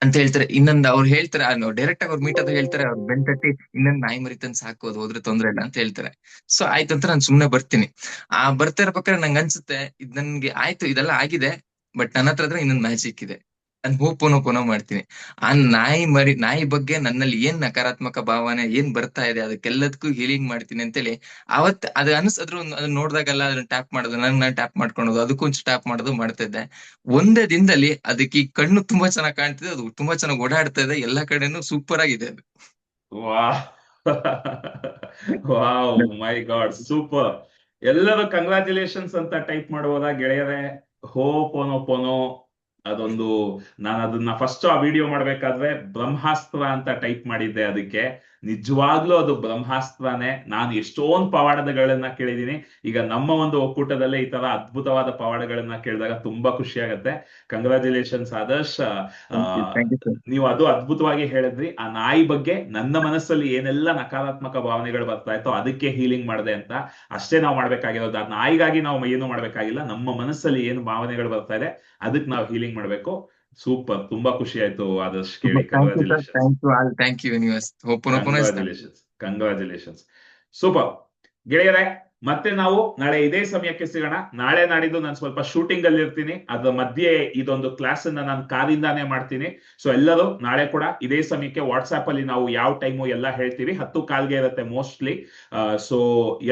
ಅಂತ ಹೇಳ್ತಾರೆ. ಇನ್ನೊಂದ್ ಅವ್ರು ಹೇಳ್ತಾರೆ ಡೈರೆಕ್ಟ್ ಆಗಿ ಅವ್ರು ಮೀಟ್ ಅದು ಹೇಳ್ತಾರೆ, ಅವ್ರು ಬೆನ್ ತಟ್ಟಿ ಇನ್ನೊಂದ್ ನಾಯಿ ಮರಿತನ್ ಸಾಕು ಅದು ಹೋದ್ರೆ ತೊಂದ್ರೆ ಇಲ್ಲ ಅಂತ ಹೇಳ್ತಾರೆ. ಸೊ ಆಯ್ತು ನಾನು ಸುಮ್ನೆ ಬರ್ತೀನಿ. ಆ ಬರ್ತಾ ಇರ್ಬೇಕಾದ್ರೆ ನಂಗೆ ಅನ್ಸುತ್ತೆ, ಇದ್ ನನ್ಗೆ ಆಯ್ತು, ಇದೆಲ್ಲ ಆಗಿದೆ, ಬಟ್ ನನ್ನ ಹತ್ರ ಇನ್ನೊಂದ್ ಮ್ಯಾಜಿಕ್ ಇದೆ. ಅದ್ ಪುನಃ ಪುನಃ ಮಾಡ್ತೀನಿ. ಆ ನಾಯಿ ಮರಿ, ನಾಯಿ ಬಗ್ಗೆ ನನ್ನಲ್ಲಿ ಏನ್ ನಕಾರಾತ್ಮಕ ಭಾವನೆ, ಏನ್ ಬರ್ತಾ ಇದೆ, ಅದಕ್ಕೆಲ್ಲದಕ್ಕೂ ಹೀಲಿಂಗ್ ಮಾಡ್ತೀನಿ ಅಂತೇಳಿ ಅವತ್ ಅದು ಅನ್ಸದ್ರು ಅದನ್ನ ನೋಡ್ದಾಗೆಲ್ಲ ಅದನ್ನ ಟ್ಯಾಪ್ ಮಾಡೋದು ನನ್ ನಾನು ಟ್ಯಾಪ್ ಮಾಡ್ಕೊಳೋದು, ಅದಕ್ಕೂ ಟ್ಯಾಪ್ ಮಾಡೋದು ಮಾಡ್ತಾ ಇದ್ದೆ ಒಂದೇ ದಿನದಲ್ಲಿ ಅದಕ್ಕೆ ಈ ಕಣ್ಣು ತುಂಬಾ ಚೆನ್ನಾಗಿ ಕಾಣ್ತಿದೆ, ಅದು ತುಂಬಾ ಚೆನ್ನಾಗಿ ಓಡಾಡ್ತಾ ಇದೆ, ಎಲ್ಲಾ ಕಡೆನೂ ಸೂಪರ್ ಆಗಿದೆ ಅದು. ವಾವ್ ಮೈ ಗಾಡ್ ಸೂಪರ್ ಎಲ್ಲರೂ ಕಂಗ್ರಾಚುಲೇಷನ್ಸ್ ಅಂತ ಟೈಪ್ ಮಾಡುವುದಾ ಗೆಳೆಯರೆ? ಹೋ ಪೋನೋ ಪೋನೋ. ಅದೊಂದು ನಾನು ಅದನ್ನ ಫಸ್ಟ್ ಆ ವಿಡಿಯೋ ಮಾಡ್ಬೇಕಾದ್ರೆ ಬ್ರಹ್ಮಾಸ್ತ್ರ ಅಂತ ಟೈಪ್ ಮಾಡಿದ್ದೆ ಅದಕ್ಕೆ. ನಿಜವಾಗ್ಲೂ ಅದು ಬ್ರಹ್ಮಾಸ್ತ್ರನೇ. ನಾನು ಎಷ್ಟೊಂದು ಪವಾಡಗಳನ್ನ ಕೇಳಿದೀನಿ ಈಗ ನಮ್ಮ ಒಂದು ಒಕ್ಕೂಟದಲ್ಲೇ ಈ ತರ ಅದ್ಭುತವಾದ ಪವಾಡಗಳನ್ನ ಕೇಳಿದಾಗ ತುಂಬಾ ಖುಷಿ ಆಗತ್ತೆ ಕಂಗ್ರಾಚುಲೇಷನ್ಸ್ ಆದರ್ಶ್ ನೀವು ಅದು ಅದ್ಭುತವಾಗಿ ಹೇಳಿದ್ರಿ. ಆ ನಾಯಿ ಬಗ್ಗೆ ನನ್ನ ಮನಸ್ಸಲ್ಲಿ ಏನೆಲ್ಲ ನಕಾರಾತ್ಮಕ ಭಾವನೆಗಳು ಬರ್ತಾ ಇತ್ತೋ ಅದಕ್ಕೆ ಹೀಲಿಂಗ್ ಮಾಡಿದೆ ಅಂತ ಅಷ್ಟೇ ನಾವು ಮಾಡ್ಬೇಕಾಗಿರೋದು. ಆ ನಾಯಿಗಾಗಿ ನಾವು ಏನು ಮಾಡ್ಬೇಕಾಗಿಲ್ಲ. ನಮ್ಮ ಮನಸ್ಸಲ್ಲಿ ಏನು ಭಾವನೆಗಳು ಬರ್ತಾ ಇದೆ ಅದಕ್ಕೆ ನಾವು ಹೀಲಿಂಗ್ ಮಾಡ್ಬೇಕು. ಸೂಪರ್ ತುಂಬಾ ಖುಷಿ ಆಯ್ತು ಆದರ್ಶ್ ಕೇಳಿ thank you sir congratulations thank you all thank you universe ಪುನಃ ಪುನಃ ಕಂಗ್ರಾಚುಲೇಷನ್ಸ್ ಕಂಗ್ರಾಚುಲೇಷನ್ಸ್ ಸೂಪರ್ ಗೆಳೆಯರೆ ಮತ್ತೆ ನಾವು ನಾಳೆ ಇದೇ ಸಮಯಕ್ಕೆ ಸಿಗೋಣ. ನಾಳೆ ನಾಡಿದ್ದು ನಾನು ಸ್ವಲ್ಪ ಶೂಟಿಂಗ್ ಅಲ್ಲಿ ಇರ್ತೀನಿ. ಅದ್ರ ಮಧ್ಯೆ ಇದೊಂದು ಕ್ಲಾಸ್ ಅನ್ನ ನಾನು ಕಾರಿಂದಾನೇ ಮಾಡ್ತೀನಿ. ಸೊ ಎಲ್ಲರೂ ನಾಳೆ ಕೂಡ ಇದೇ ಸಮಯಕ್ಕೆ ವಾಟ್ಸ್ಆಪ್ ಅಲ್ಲಿ ನಾವು ಯಾವ ಟೈಮು ಎಲ್ಲ ಹೇಳ್ತೀವಿ. ಹತ್ತು ಕಾಲ್ಗೆ ಇರುತ್ತೆ ಮೋಸ್ಟ್ಲಿ ಸೊ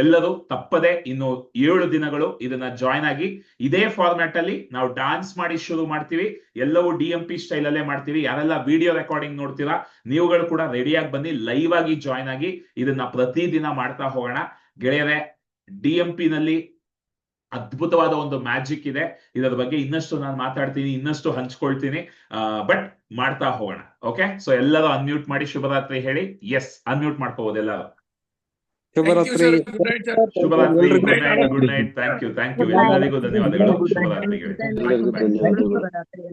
ಎಲ್ಲರೂ ತಪ್ಪದೆ ಇನ್ನು ಏಳು ದಿನಗಳು ಇದನ್ನ ಜಾಯ್ನ್ ಆಗಿ ಇದೇ ಫಾರ್ಮ್ಯಾಟ್ ಅಲ್ಲಿ ನಾವು ಡಾನ್ಸ್ ಮಾಡಿ ಶುರು ಮಾಡ್ತೀವಿ. ಎಲ್ಲವೂ ಡಿ ಎಂ ಪಿ ಸ್ಟೈಲ್ ಅಲ್ಲೇ ಮಾಡ್ತೀವಿ. ಯಾರೆಲ್ಲ ವಿಡಿಯೋ ರೆಕಾರ್ಡಿಂಗ್ ನೋಡ್ತೀರಾ, ನೀವುಗಳು ಕೂಡ ರೆಡಿಯಾಗಿ ಬನ್ನಿ ಲೈವ್ ಆಗಿ ಜಾಯ್ನ್ ಆಗಿ ಇದನ್ನ ಪ್ರತಿದಿನ ಮಾಡ್ತಾ ಹೋಗೋಣ. ಗೆಳೆಯರೆ ಡಿ ಎಂ ಪಿ ನಲ್ಲಿ ಅದ್ಭುತವಾದ ಒಂದು ಮ್ಯಾಜಿಕ್ ಇದೆ. ಇದರ ಬಗ್ಗೆ ಇನ್ನಷ್ಟು ನಾನು ಮಾತಾಡ್ತೀನಿ ಇನ್ನಷ್ಟು ಹಂಚ್ಕೊಳ್ತೀನಿ. ಬಟ್ ಮಾಡ್ತಾ ಹೋಗೋಣ. ಓಕೆ ಸೊ ಎಲ್ಲರೂ ಅನ್ಮ್ಯೂಟ್ ಮಾಡಿ ಶುಭರಾತ್ರಿ ಹೇಳಿ. ಎಸ್ ಅನ್ಮ್ಯೂಟ್ ಮಾಡ್ಕೋಬಹುದು ಎಲ್ಲರೂ. ಶುಭರಾತ್ರಿ. ಶುಭರಾತ್ರಿ. Good night good night thank you thank you ಎಲ್ಲರಿಗೂ ಧನ್ಯವಾದಗಳು. ಶುಭರಾತ್ರಿ ಗೆಳೆಯರೆ. ಎಲ್ಲರಿಗೂ ಧನ್ಯವಾದಗಳು ಶುಭರಾತ್ರಿ.